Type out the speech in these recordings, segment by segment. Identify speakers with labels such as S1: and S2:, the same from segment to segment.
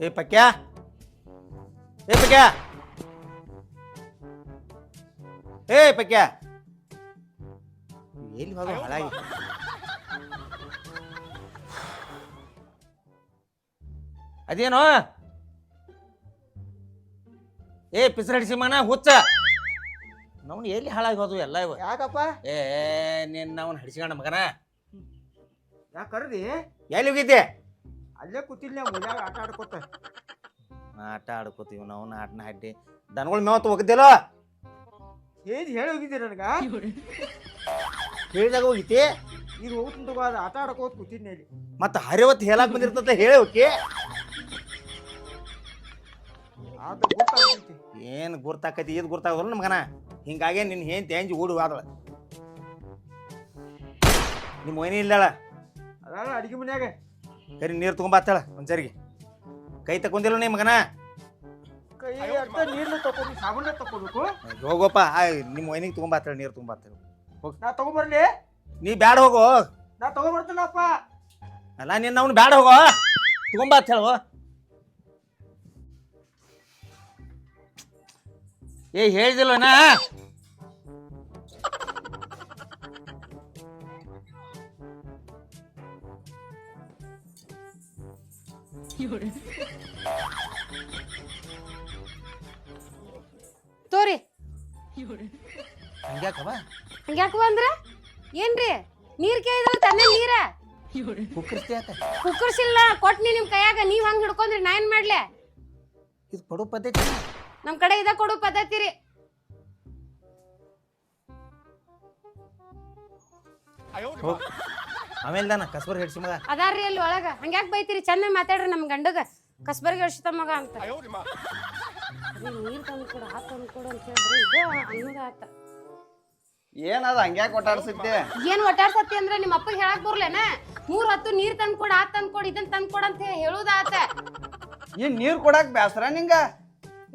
S1: ಏ ಪಕ್ಯ ಏ ಪಕ್ಯ ಏ ಪಕ್ಯ. ಎಲ್ಲಿ ಹೋಗ ಹಾಳಾಗಿ. ಅದೇನೋ? ಏ ಪಿಸರಡಿಸಿ ಮನ ಹುಚ್ಚ. ನಾವು ಎಲ್ಲಿ ಹಾಳಾಗಿ ಹೋದ್ವು ಎಲ್ಲ ಇವ?
S2: ಯಾಕಪ್ಪ?
S1: ಏ ನಿನ್ನ ಅವನ್ ಹಡಿಸಿಕೊಂಡ ಮಗನ.
S2: ಯಾಕೆ ಕರ್ದಿ?
S1: ಎಲ್ಲಿ ಹೋಗಿದ್ದೆ?
S2: ಅಲ್ಲೇ ಕೂತಿಲ್ಲ ಆಟ ಆಡ್ಕೋತ.
S1: ಆಟ ಆಡ್ಕೋತೀವಿ ನಾವು ಆಟನ ಹಡ್ಡಿ ದನಗಳು ಮೇವತ್ತು ಹೋಗಿದ್ದಿಲ್ಲ?
S2: ಏನ್ ಹೇಳಿ ಹೋಗಿದ್ದೀರ ನನಗೆ?
S1: ಹೇಳಿದಾಗ ಹೋಗಿತಿ
S2: ಈಗ ಹೋಗ್ತೀನಿ ತಗೋ ಅದು ಆಟ ಆಡ್ಕೋತ ಕೂತಿದ್ನಿ ಇಲ್ಲಿ
S1: ಮತ್ತೆ ಹರಿವತ್ತು ಹೇಳಕ್ ಬಂದಿರ್ತದ ಹೇಳಿ ಹೋಗಿ.
S2: ಆತ ಗೊತ್ತಾಗ್ತೈತಿ.
S1: ಏನ್ ಗುರ್ತಾಕತಿ ಇದು ಗುರ್ತಾಗಲ್ಲ ನಮಗನ? ಹಿಂಗಾಗೆ ನಿನ್ನ ಹೆಂಡ್ತಿ ಹೆಂಜಿ ಓಡು ಆದಳ ನಿಮ್ಮ ಮೈನಿ ಇಲ್ಲಳ
S2: ಅದಾಳ ಅಡಿಗೆ ಮನ್ಯಾಗ.
S1: ಕರಿ ನೀರು ತಗೊಂಬತ್ತಾಳ ಒಂದ್ಸರಿಗೆ ಕೈ ತಕೊಂಡಿಲ್ಲ ನಿಮ್ಮ ಮಗನ?
S2: ಕೈ ಅಟ್ಟ ನೀರ್ನ ತಕೊಂಡು ಸಾಬೂನ ತಕೋಬೇಕು
S1: ಹೋಗೋಪ್ಪ ಆ, ನಿಮ್ಮ ಮೈನಿಗೆ ತಗೊಂಬಾತಾಳ ನೀರು ತಗೊಂಬಾತಾಳ
S2: ನಾ ತಗೊಂಬರ್ಲಿ.
S1: ನೀ ಬ್ಯಾಡ ಹೋಗೋ.
S2: ನಾ ತಗೊಂಬರ್ತೀನಪ್ಪ.
S1: ಅಲ್ಲ ನಿನ್ನ ಅವ್ನು ಬ್ಯಾಡ ಹೋಗೋ. ತಗೊಂಬಾತ್ ಹೇಳು ಏ ಹೇಳಿದಿಲ್ಲ
S3: ಹಂಗ್ಯಾಕ ಬಂದ್ರ? ಏನ್ರಿ? ನೀರ್ ಕೇಳಿದ್ರ ತನ್ನ ನೀರ?
S1: ಕುಕ್ಕರ್ಸ್ತಿ ಯಾಕ
S3: ಕುಕ್ಕರ್ಸಿಲ್ಲ ಕೊಟ್ನಿ ನಿಮ್ ಕೈಯಾಗ ನೀವ್ ಹಂಗ್ ಹಿಡ್ಕೊಂಡ್ರಿ ನಾ ಏನ್ ಮಾಡ್ಲೆ?
S1: ಇದು ಕೊಡೋ ಪದ್ಧತಿ
S3: ನಮ್ ಕಡೆ ಇದ ಕೊಡು ಪದ್ಧತಿ ರೀ.
S1: ಹೋಗ್ ಆಮೇಲೆ ದಾನ ಕಸ್ಬರ್ ಹಿಡ್ಸಿ ಮಗ.
S3: ಅದಾರ್ರಿ ಅಲ್ಲಿ ಒಳಗ. ಹಂಗ್ಯಾಕ್ ಬೈತೀರಿ? ಚಂದ ಮಾತಾಡ್ರಿ ನಮ್ ಗಂಡಗ. ಕಸ್ಬರ್ಗೆ ಹೇಳ್ಸಿತ ಮಗ ಅಂತ. ನೀರ್ ತಂದು ಕೊಡು ಹಾಕ್ ತಂದು ಕೊಡು ಅಂತ ಹೇಳಿದ್ರೆ ಇದು ಅನ್ನೋದ ಆತ.
S4: ಏನದ ಹಂಗ್ಯಾಕ್ ಒಟ್ಟಾಡ್ಸಿದ್ದೆ?
S3: ಏನ್ ಒಟ್ಟಾಡ್ಸತ್ತಿ ಅಂದ್ರೆ ನಿಮ್ಮ ಅಪ್ಪಗೆ ಹೇಳಕ್ ಬರ್ಲೇನ? ಮೂರ್ ಹತ್ತು ನೀರ್ ತಂದ್ ಕೊಡು ಆ ತಂದ್ ಕೊಡಿ ಇದನ್ ತಂದ್ ಕೊಡು ಅಂತ ಹೇಳುದ ಆತ?
S4: ಏನ್ ನೀರ್ ಕೊಡಾಕ್ ಬ್ಯಾಸರ ನಿಂಗ?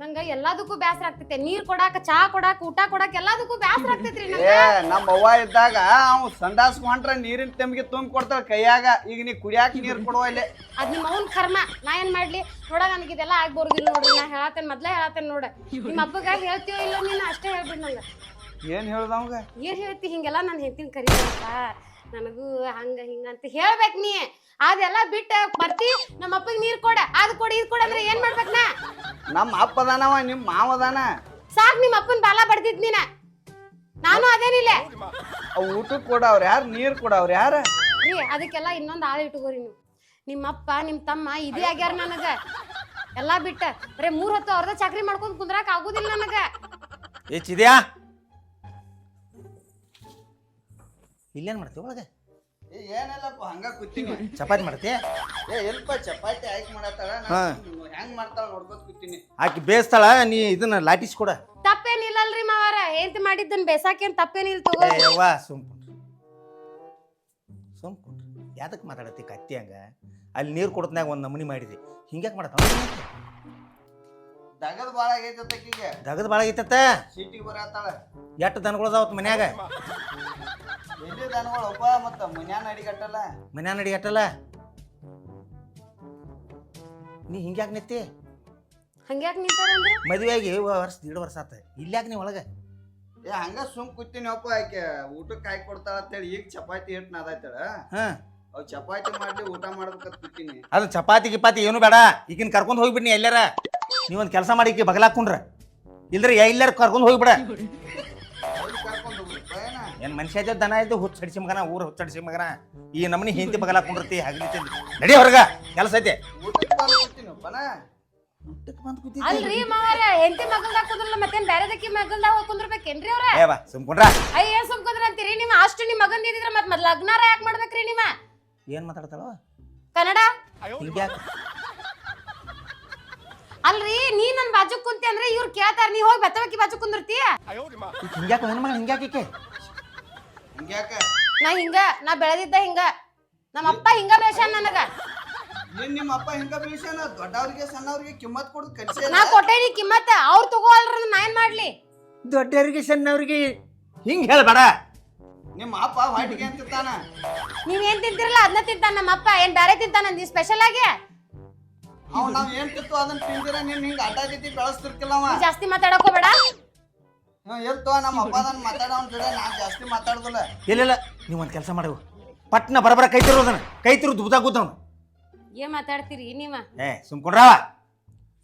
S3: ನಂಗ ಎಲ್ಲದಕ್ಕೂ ಬ್ಯಾಸರ ಆಗ್ತೈತೆ. ನೀರ್ ಕೊಡಾಕ ಚಾ ಕೊಡಾಕ ಊಟ ಕೊಡಾಕ ಎಲ್ಲದಕ್ಕೂ ಬ್ಯಾಸರ ಆಗ್ತೈತ್ರಿ ನಂಗ.
S4: ಏ ನಮ್ಮ ಅವ್ವ ಇದ್ದಾಗ ಅವ್ ಸಂಡಾಸ್ ಕೊಂಡ್ರೆ ನೀರಿನ ತೆಮ್ಗೆ ತುಂಬ ಕೊಡ್ತಾಳ ಕೈಯಾಗ. ಈಗ ನೀ ಕುಡಿಯಾಕ ನೀರ್ ಕೊಡುವ ಇಲ್ಲಿ.
S3: ಅದ್ ನಿಮ್ಮ ಅವನ್ ಕರ್ಮ. ನಾ ಏನ್ ಮಾಡ್ಲಿ? ನೋಡ ನನಗೆ ಇದೆಲ್ಲ ಆಗ್ಬೋದಿಲ್ಲ ನೋಡ್ರಿ. ನಾ ಹೇಳತ್ತೇನ್ ಮೊದ್ಲೇ ಹೇಳತ್ತೇನೆ ನೋಡ. ನಿಮ್ಮ ಅಪ್ಪಗ ಹೇಳ್ತೀವೋ ಇಲ್ಲ ನೀನು ಅಷ್ಟೇ ಹೇಳ್ಬಿಡ್ ನಂಗ.
S4: ಏನ್ ಹೇಳ್ದ ಅವಂಗ?
S3: ಏನ್ ಹೇಳ್ತಿ? ಹಿಂಗೆಲ್ಲ ನಾನು ಹೆಂಡತಿನ ಕರೀತಾರಪ್ಪ ನನಗೂ ಹಂಗ ಹಿಂಗ ಅಂತ ಹೇಳ್ಬೇಕ್ ನೀ. ಅದೆಲ್ಲ ಬಿಟ್ಟ ಬರ್ತಿ ನಮ್ಮ ಅಪ್ಪಗೆ ನೀರ್ ಕೊಡ. ಅದ್ ಕೊಡಿ ಇದ್ ಕೊಡ ಅಂದ್ರೆ ಏನ್ ಮಾಡ್ಬೇಕ್ ನಾ?
S4: ನಮ್ಮ ಅಪ್ಪ ಅದಾನವ ನಿಮ್ ಮಾವ ಅದಾನ.
S3: ಸಾಕ್ ನಿಮ್ಮ ಅಪ್ಪನ ಬಾಲ ಬಡ್ದಿದ್ ನೀನ. ನಾನು ಅದೇನಿಲ್ಲ
S4: ಅವ್ ಊಟಕ್ ಕೊಡವ್ರ ಯಾರ? ನೀರ್ ಕೊಡವ್ರ ಯಾರ?
S3: ರೀ ಅದಕ್ಕೆಲ್ಲ ಇನ್ನೊಂದು ಆಳ ಇಟ್ಕೋರಿ ನೀವು. ನಿಮ್ಮಪ್ಪ ನಿಮ್ಮ ತಮ್ಮ ಇದೇ ಆಗ್ಯಾರ ನನಗ. ಎಲ್ಲಾ ಬಿಟ್ಟ. ಬರೇ ಮೂರ್ ಹೊತ್ತು ಅವ್ರದ ಚಾಕ್ರಿ ಮಾಡ್ಕೊಂಡ್ ಕುಂದ್ರಾಕ ಆಗುದಿಲ್ಲ ನನಗ.
S1: ಹೆಚ್ಚಿದ್ಯಾ ಇಲ್ಲೇನ್ ಮಾಡ್ತೀವಿ ಒಳಗೆ?
S4: ಏ, ಏನಿಲ್ಲಪ್ಪ ಹಂಗ ಕೂತೀನಿ.
S1: ಚಪಾತಿ ಮಾಡ್ತಿ?
S4: ಏ ಎಲ್ಪ ಚಪಾತಿ ಆಯ್ಕೆ ಮಾಡತ್ತಾಳ.
S1: ಹಾ.
S4: ಹೆಂಗ್ ಮಾಡ್ತಾಳ ನೋಡ್ಕೊತ ಕೂತೀನಿ.
S1: ಆಕಿ ಬೇಯಿಸ್ತಾಳ ನೀ ಇದನ್ನ ಲಾಟಿಸ್ ಕೊಡ.
S3: ತಪ್ಪೇನಿಲ್ಲಲ್ರಿ ಮಾವಾರ ಹೆಂಡ್ತಿ ಮಾಡಿದ್ದನ್ ಬೇಸಾಕೇನ್ ತಪ್ಪೇನಿಲ್ಲ ತಗೋ.
S1: ಏ ಯವ್ವ ಸುಮ್ ಕುಂಡ್ರಿ ಸುಮ್ ಕುಂಡ್ರಿ ಯಾದಕ್ ಮಾತಾಡತಿ ಕತ್ತಿ ಹಂಗ ಅಲ್ಲಿ ನೀರು ಕೊಡತ್ನಾಗ ಒಂದ್ ನಮೂನಿ ಮಾಡಿದಿ. ಹಿಂಗ್ಯಾಕ್ ಮಾಡತ್ತ
S4: ದಗದ ಬಾಳ ಆಗೈತೆ
S1: ದಗದ ಆಗೈತತ್ತ
S4: ಸಿಟಿಗೆ ಬರತ್ತಾಳ.
S1: ಎಷ್ಟು ದನಗಳದಾವತ್ ಮನ್ಯಾಗ?
S4: ಎಲ್ಲಿ ಮತ್ತ ಮನ್ಯಾನ ಅಡಿಗಟ್ಟಲ್ಲ
S1: ಮನ್ಯಾನ ನಡಿ ಅಟ್ಟಲ್ಲ ನೀ ಹಿಂಗ್ಯಾಕ್ ನಿತ್ತಿ
S3: ಹಂಗ್ಯಾಕ್ ನಿಂತಾರಂದ್ರ?
S1: ಮದುವೆಯಾಗಿ ವರ್ಷ ದೀಡ್ ವರ್ಷ ಆತ. ಇಲ್ಯಾಕ ನೀ ಒಳಗ?
S4: ಏ ಹಂಗ ಸುಮ್ ಕೂತೀನಿ ಅಪ್ಪ ಆಕೆ. ಊಟಕ್ಕೆ ಹಾಕಿ ಕೊಡ್ತಾಳ ಅಂತೇಳಿ ಈಗ ಚಪಾತಿ ಹಿಟ್ಟು ನಾದಾಯ್ತಾಳ.
S1: ಹಾ.
S4: ಅವ್ ಚಪಾತಿ ಮಾಡಿ ಊಟ ಮಾಡ್ಬೇಕಂತ ಕೂತೀನಿ.
S1: ಅದು ಚಪಾತಿ ಗಿಪಾತಿ ಏನು ಬೇಡ. ಈಗಿನ ಕರ್ಕೊಂಡು ಹೋಗ್ಬಿಡ್ನಿ ಎಲ್ಲಾರ. ನೀವೊಂದು ಕೆಲಸ ಮಾಡಿ ಬಗಲಾಕೊಂಡ್ರೆ ಇಲ್ದ್ರೆ ಎಲ್ಲರೂ ಕರ್ಕೊಂಡು ಹೋಗ್ಬಿಡ.
S4: ಏನ
S1: ಮನುಷ್ಯ ಇದ್ದ ದನ ಇದ್ದು ಹುಚ್ಚ ಹಡಿಸಿ ಮಗನ ಊರು ಹುಚ್ಚ ಹಡಿಸಿ ಮಗನ. ಈ ನಮ್ಮನಿ ಹಿಂದಿ ಬಗಲಾಕೊಂಡಿರ್ತಿ ಹಗಲಿ ನಡಿ ಹೊರಗ ಕೆಲಸ ಐತೆ.
S3: ಅಲ್ರಿ ಮಾವಾರ ಹೆಂಡತಿ ಮಗಲ್ದಾಗ ಕುಂದ್ರಲ್ಲ ಮತ್ತೇನ್ ಬೇರೆದಕ್ಕೆ ಮಗಲ್ದಾಗ ಹೋಗಿ ಕುಂದ್ರಬೇಕೇನ್ರಿ ಅವ್ರ?
S1: ಏ ಬಾ ಸುಮ್ಕೊಂಡ್ರ
S3: ಅಯ್ಯ ಏನ್ ಅಂತೀರಿ? ನಿಮ್ಮ ಅಷ್ಟು ನಿಮ್ಮ ಮಗನ್ ಇದ್ದಿದ್ರ ಮತ್ ಮತ್ ಲಗ್ನಾರ ಯಾಕೆ ಮಾಡ್ಬೇಕ್ರಿ ನಿಮ್ಮ
S1: ಏನ್ ಮಾತಾಡ್ತಾಳ?
S3: ಕನ್ನಡ?
S1: ಹಿಂಗ್ಯಾಕ?
S3: ಅಲ್ರಿ ನೀ ನನ್ ಬಾಜು ಕುಂತಿ ಅಂದ್ರೆ ಇವ್ರು ಕೇಳ್ತಾರ ನೀ ಹೋಗಿ ಬೆತ್ತವಕ್ಕಿ ಬಾಜು
S1: ಕುಂದಿರ್ತೀಯ ಹಿಂಗ್ಯಾಕ ಹೆಣ್ಮಗಳು ಹಿಂಗ್ಯಾಕ ಈಕೆ?
S4: ಹಿಂಗ್ಯಾಕ?
S3: ನಾ ಹಿಂಗ ನಾ ಬೆಳೆದಿದ್ದ ಹಿಂಗ. ನಮ್ಮ ಅಪ್ಪ ಹಿಂಗ ಬೆಳ್ಸ್ಯಾನ ನನಗ.
S4: ನೀನ್ ನಿಮ್ಮ ಅಪ್ಪ ಹಿಂಗ ದೊಡ್ಡವ್ರಿಗೆ ಸಣ್ಣವ್ರಿಗೆ ಕಿಮ್ಮತ್ ಕೊಡೋದು
S3: ನಾ ಕೊಟ್ಟೇನಿ ಕಿಮ್ಮತ್ ಅವ್ರು ತಗೋಲ್ರ ನಾ ಏನ್ ಮಾಡ್ಲಿ?
S1: ದೊಡ್ಡವ್ರಿಗೆ ಸಣ್ಣವ್ರಿಗೆ ಹಿಂಗ್ ಹೇಳ್ಬೇಡ.
S4: ನಿಮ್ಮ ಅಪ್ಪ ಹೊಟ್ಟಿಗೆ ಅಂತಿರ್ತಾನ.
S3: ನೀವ್ ಏನ್ ತಿಂತಿರಲ್ಲ ಅದನ್ನ ತಿಂತಾನ ನಮ್ಮ ಅಪ್ಪ ಏನ್ ಬ್ಯಾರೆ ತಿಂತಾನ ನೀ ಸ್ಪೆಷಲ್ ಆಗಿ?
S4: ಅವ್ ನಾವ್ ಏನ್ ತಿತ್ತು ಅದನ್ನ ತಿಂದಿರ ನೀನ್ ಹಿಂಗ ಅಡ್ಡ ಬೆಳೆಸ್ತಿರ್ಕಿಲ್ಲ ಅವ.
S3: ಜಾಸ್ತಿ ಮಾತಾಡಕ್ ಹೋಗ್ಬೇಡ.
S4: ಎಲ್ತೋ ನಮ್ಮ ಅಪ್ಪ ಅದನ್ನ ಮಾತಾಡೋನ್ ಜೊತೆ ನಾನ್ ಜಾಸ್ತಿ ಮಾತಾಡುದಿಲ್ಲ.
S1: ಇಲ್ಲ ನೀವು ಒಂದು ಕೆಲಸ ಮಾಡು. ಪಟ್ನ ಬರಬರ ಕೈ ತಿರೋದನ್ನ ಕೈ ತಿರು ದುಬ್ದಾ ಕೂತವನು
S3: ಏನ್ ಮಾತಾಡ್ತೀರಿ ನೀವ?
S1: ಏ ಸುಮ್ಕೊಂಡ್ರವ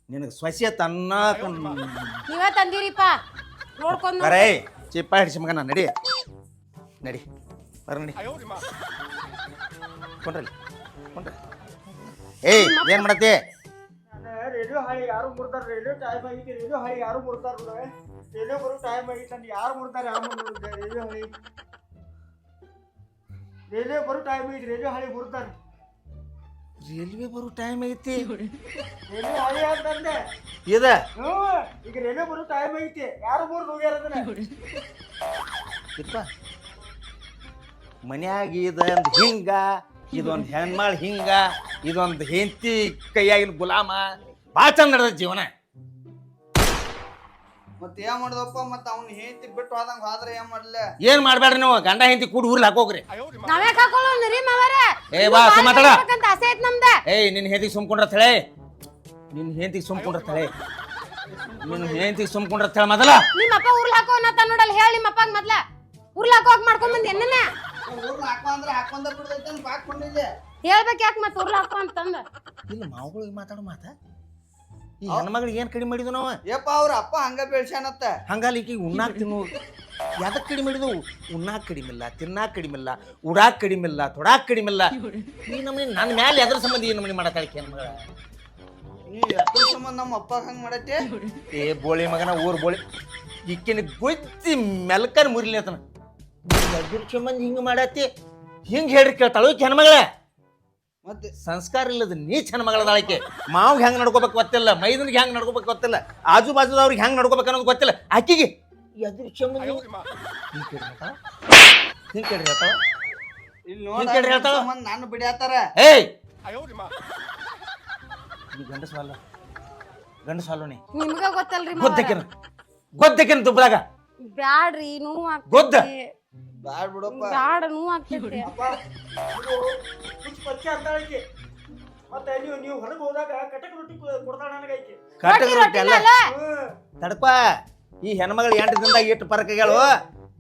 S1: ನಿನಗೆ ಸ್ವಸ್ಯ ತನ್ನ
S3: ನೀವ ತಂದಿರಿಪ್ಪ. ನೋಡ್ಕೊಂಡು
S1: ಬರೇ ಚಿಪ್ಪ ಹಿಡಿಸಿ ಮಗನ ನಡಿ. ನಡಿ ಬರ ನಡಿ. ಕೊಂಡ್ರಲ್ಲಿ ಕೊಂಡ್ರ ಏಯ್ ಏನ್ ಮಾಡತ್ತಿ?
S2: ರೇಡಿಯೋ ಹಾಳಿ ಯಾರು ಮುರ್ತಾರ ರೇಡಿಯೋ ಟೈಮ್ ಆಗಿತ್ತು ರೇಡಿಯೋ ಹಳಿ ಯಾರು ಮುರ್ತಾರ ರೇಡಿಯೋ ಬರೋ ಟೈಮ್ ಆಗಿತ್ತು ಅಂತ ಯಾರು ಮುರ್ತಾರೆ ಯಾರು ಮುರ್ತಾರೆ ರೇಡಿಯೋ ಹಳಿ. ರೇಡಿಯೋ ಬರೋ ಟೈಮ್ ಐತಿ ರೇಡಿಯೋ ಹಾಳಿ ಮುರ್ತಾರೆ
S1: ರೈಲ್ವೆ ಬರೋ ಟೈಮ್ ಐತಿ.
S2: ರೇಡಿಯೋ ಹಾಳಿ ಅಂತಂದೆ.
S1: ಇದ
S2: ಹ್ಞೂ ಈಗ ರೇಡಿಯೋ ಬರೋ ಟೈಮ್ ಐತಿ. ಯಾರು ಮುರ್ದು ಹೋಗ್ಯಾರ ಅದನ್ನ?
S1: ಇಪ್ಪ. ಮನ್ಯಾಗ ಇದೊಂದು ಹಿಂಗ ಇದೊಂದು ಹೆಣ್ಮಾಳ್ ಹಿಂಗ ಇದೊಂದು ಹೆಂಡತಿ ಕೈಯಾಗಿನ ಗುಲಾಮ. ಭಾಳ ಚಂದ ನಡೆದ ಜೀವನ.
S4: ಮತ್ತೆ ಏನ್ ಮಾಡ್ದಪ್ಪ? ಮತ್ತೆ ಅವ್ನ ಹೆಂಡತಿ ಬಿಟ್ಟು ಹೋದಂಗ ಹೋದ್ರೆ ಏನ್ ಮಾಡ್ಲೆ?
S1: ಏನ್ ಮಾಡ್ಬೇಡ್ರಿ ನೀವು? ಗಂಡ ಹೆಂಡತಿ ಕೂಡಿ ಊರ್ಲಿ ಹಾಕೋಗ್ರಿ.
S3: ನಾವೇ ಹಾಕೊಳ್ಳೋನ್ರಿ ಮಾವರ
S1: ಏ ಬಾ ಸುಮ್ಮ ಮಾತಾಡ
S3: ಅಂತ ಆಸೆ ಐತ್ ನಮ್ದ.
S1: ಏಯ್ ನಿನ್ನ ಹೆಂಡತಿ ಸುಮ್ಕೊಂಡ್ರತ್ತಳೆ ನಿನ್ನ ಹೆಂಡತಿಗೆ ಸುಮ್ಕೊಂಡ್ರತ್ತಳೆ ನಿನ್ನ ಹೆಂಡತಿ ಸುಮ್ಕೊಂಡ್ರತ್ತಳೆ ಮೊದಲ.
S3: ನಿಮ್ಮ ಅಪ್ಪ ಊರ್ಲಿ ಹಾಕೋ ಅನ್ನತ್ತ ನೋಡಲ್ಲ ಹೇಳಿ ನಿಮ್ಮ ಅಪ್ಪಗ್ ಮೊದ್ಲ. ಊರ್ಲಿ ಹಾಕೋ ಹೋಗ್ ಮಾಡ್ಕೊಂಡ್ ಬಂದ್ ಎನ್ನ
S4: ಊರ್ನ ಹಾಕೋ ಅಂದ್ರೆ ಹಾಕೊಂಡ ಬಿಡ್ದೈತೆ ಹಾಕೊಂಡಿದ್ದೆ
S3: ಹೇಳ್ಬೇಕು ಯಾಕೆ ಮತ್ತೆ ಊರ್ಲಿ ಹಾಕೋ ಅಂತಂದ?
S1: ಇಲ್ಲ ಮಾವುಗಳಿಗೆ ಮಾತಾಡೋ ಮಾತ. ಈ ಹೆಣ್ಮಗಳಿಗೆ ಏನ್ ಕಡಿಮೆ ಮಾಡಿದ್ವು ನಾವು?
S4: ಯಪ್ಪ ಅವ್ರ ಅಪ್ಪ ಹಂಗ ಬೆಳ್ಸ್ಯಾನತ್ತ.
S1: ಹಂಗಲ್ಲ ಈಗ ಉಣ್ಣಾಕ್ ತಿನ್ನು. ಯಾದಕ್ ಕಡಿಮೆ ಮಾಡಿದ್ವು? ಉಣ್ಣಾಕ್ ಕಡಿಮೆ ಇಲ್ಲ ತಿನ್ನಾಕ್ ಕಡಿಮೆ ಇಲ್ಲ ಉಡಾಕ್ ಕಡಿಮೆ ಇಲ್ಲ ತೊಡಾಕ್ ಕಡಿಮೆ ಇಲ್ಲ. ಈ ನಮ್ಮನೆ ನನ್ನ ಮ್ಯಾಲೆ ಎದ್ರ ಸಂಬಂಧ ಈ ನಮ್ಮನೆ ಮಾಡತ್ತಾಳಿಕೆ ಮಗಳ?
S4: ನೀ ಅದ್ರ ಸಂಬಂಧ ನಮ್ಮ ಅಪ್ಪ ಹಂಗ ಮಾಡತ್ತೆ?
S1: ಏ ಬೋಳಿ ಮಗನ ಊರ್ ಬೋಳಿ. ಈಕಿನ ಗೊತ್ತಿ ಮೆಲ್ಕನ್ ಮುರಿಲಿ ಅದ್ರ ಸಂಬಂಧ ಹಿಂಗ ಮಾಡತ್ತಿ? ಹಿಂಗ್ ಹೇಳ್ರಿ ಕೇಳ್ತಾಳು ಈಕಿ ಹೆಣ್ಮಗಳ?
S4: ಮತ್ತೆ
S1: ಸಂಸ್ಕಾರ ಇಲ್ಲದ ನೀಚ್ ಹೆಣ್ಮಗಳದಾಳಕ್ಕೆ ಮಾವ್ ಹೆಂಗೆ ನಡ್ಕೋಬೇಕು ಗೊತ್ತಿಲ್ಲ ಮೈದನ್ಗೆ ಹೆಂಗೆ ನಡ್ಕೋಬೇಕು ಗೊತ್ತಿಲ್ಲ ಆಜು ಬಾಜುದವ್ರಿಗೆ ಹೆಂಗೆ ನಡ್ಕೋಬೇಕು ಅನ್ನೋದು ಗೊತ್ತಿಲ್ಲ ಆಕಿಗೆ ಎದ್ರ ಸಂಬಂಧ ಹಿಂಗ್ ಕೇಳ್ರಿ ಹೇಳ್ತಾಳ? ಹಿಂಗ್ ಕೇಳ್ರಿ ಹೇಳ್ತಾಳ?
S4: ಇಲ್ಲಿ
S1: ಹಿಂಗ್ ಕೇಳ್ರಿ
S4: ನೋಡ
S1: ಹೇಳ್ತಾಳ?
S4: ನಾನು ಬಿಡ್ಯಾತಾರ
S1: ಏಯ್ ಈ ಗಂಡಸ ಅಲ್ಲ ಗಂಡಸ ಅಲ್ಲ ನೀ
S3: ನಿಮ್ಗ ಗೊತ್ತಲ್ರಿ ಮಾವರ.
S1: ಗೊದ್ದಕ್ಕಿನ ಗೊದ್ದಕ್ಕಿನ ದುಬ್ಬಳಾಗ
S3: ಬ್ಯಾಡ್ರಿ ನೋವು
S1: ಗೊದ್ದ?
S3: ಆಗ್ತೈತಿ
S4: ಬ್ಯಾಡ್ ಬಿಡಪ್ಪ.
S3: ಬ್ಯಾಡ ನೋವು ಆಗ್ತೈತಿ.
S2: ಅಪ್ಪ ಇದು ಹುಚ್ಚ ಪಚ್ಚೆ ಅಂತಾಳಕ್ಕೆ ಮತ್ತೆ ನೀವು ನೀವು ಹೊರಗೆ ಹೋದಾಗ ಕಟಕ್ ರೊಟ್ಟಿ ಕೊ- ಕೊಡ್ತಾಳ ನನಗೈತಿ.
S1: ಕಟ್ಟದ
S3: ರೊಟ್ಟಿ
S1: ರೊಟ್ಟಿ ಅಲ್ಲ.
S3: ಅಲ್ಲ.
S1: ತಡಪ ಈ ಹೆಣ್ಮಗಳು ಎಂಟು ದಿನದಾಗ ಎಷ್ಟು ಪರಕಗಳು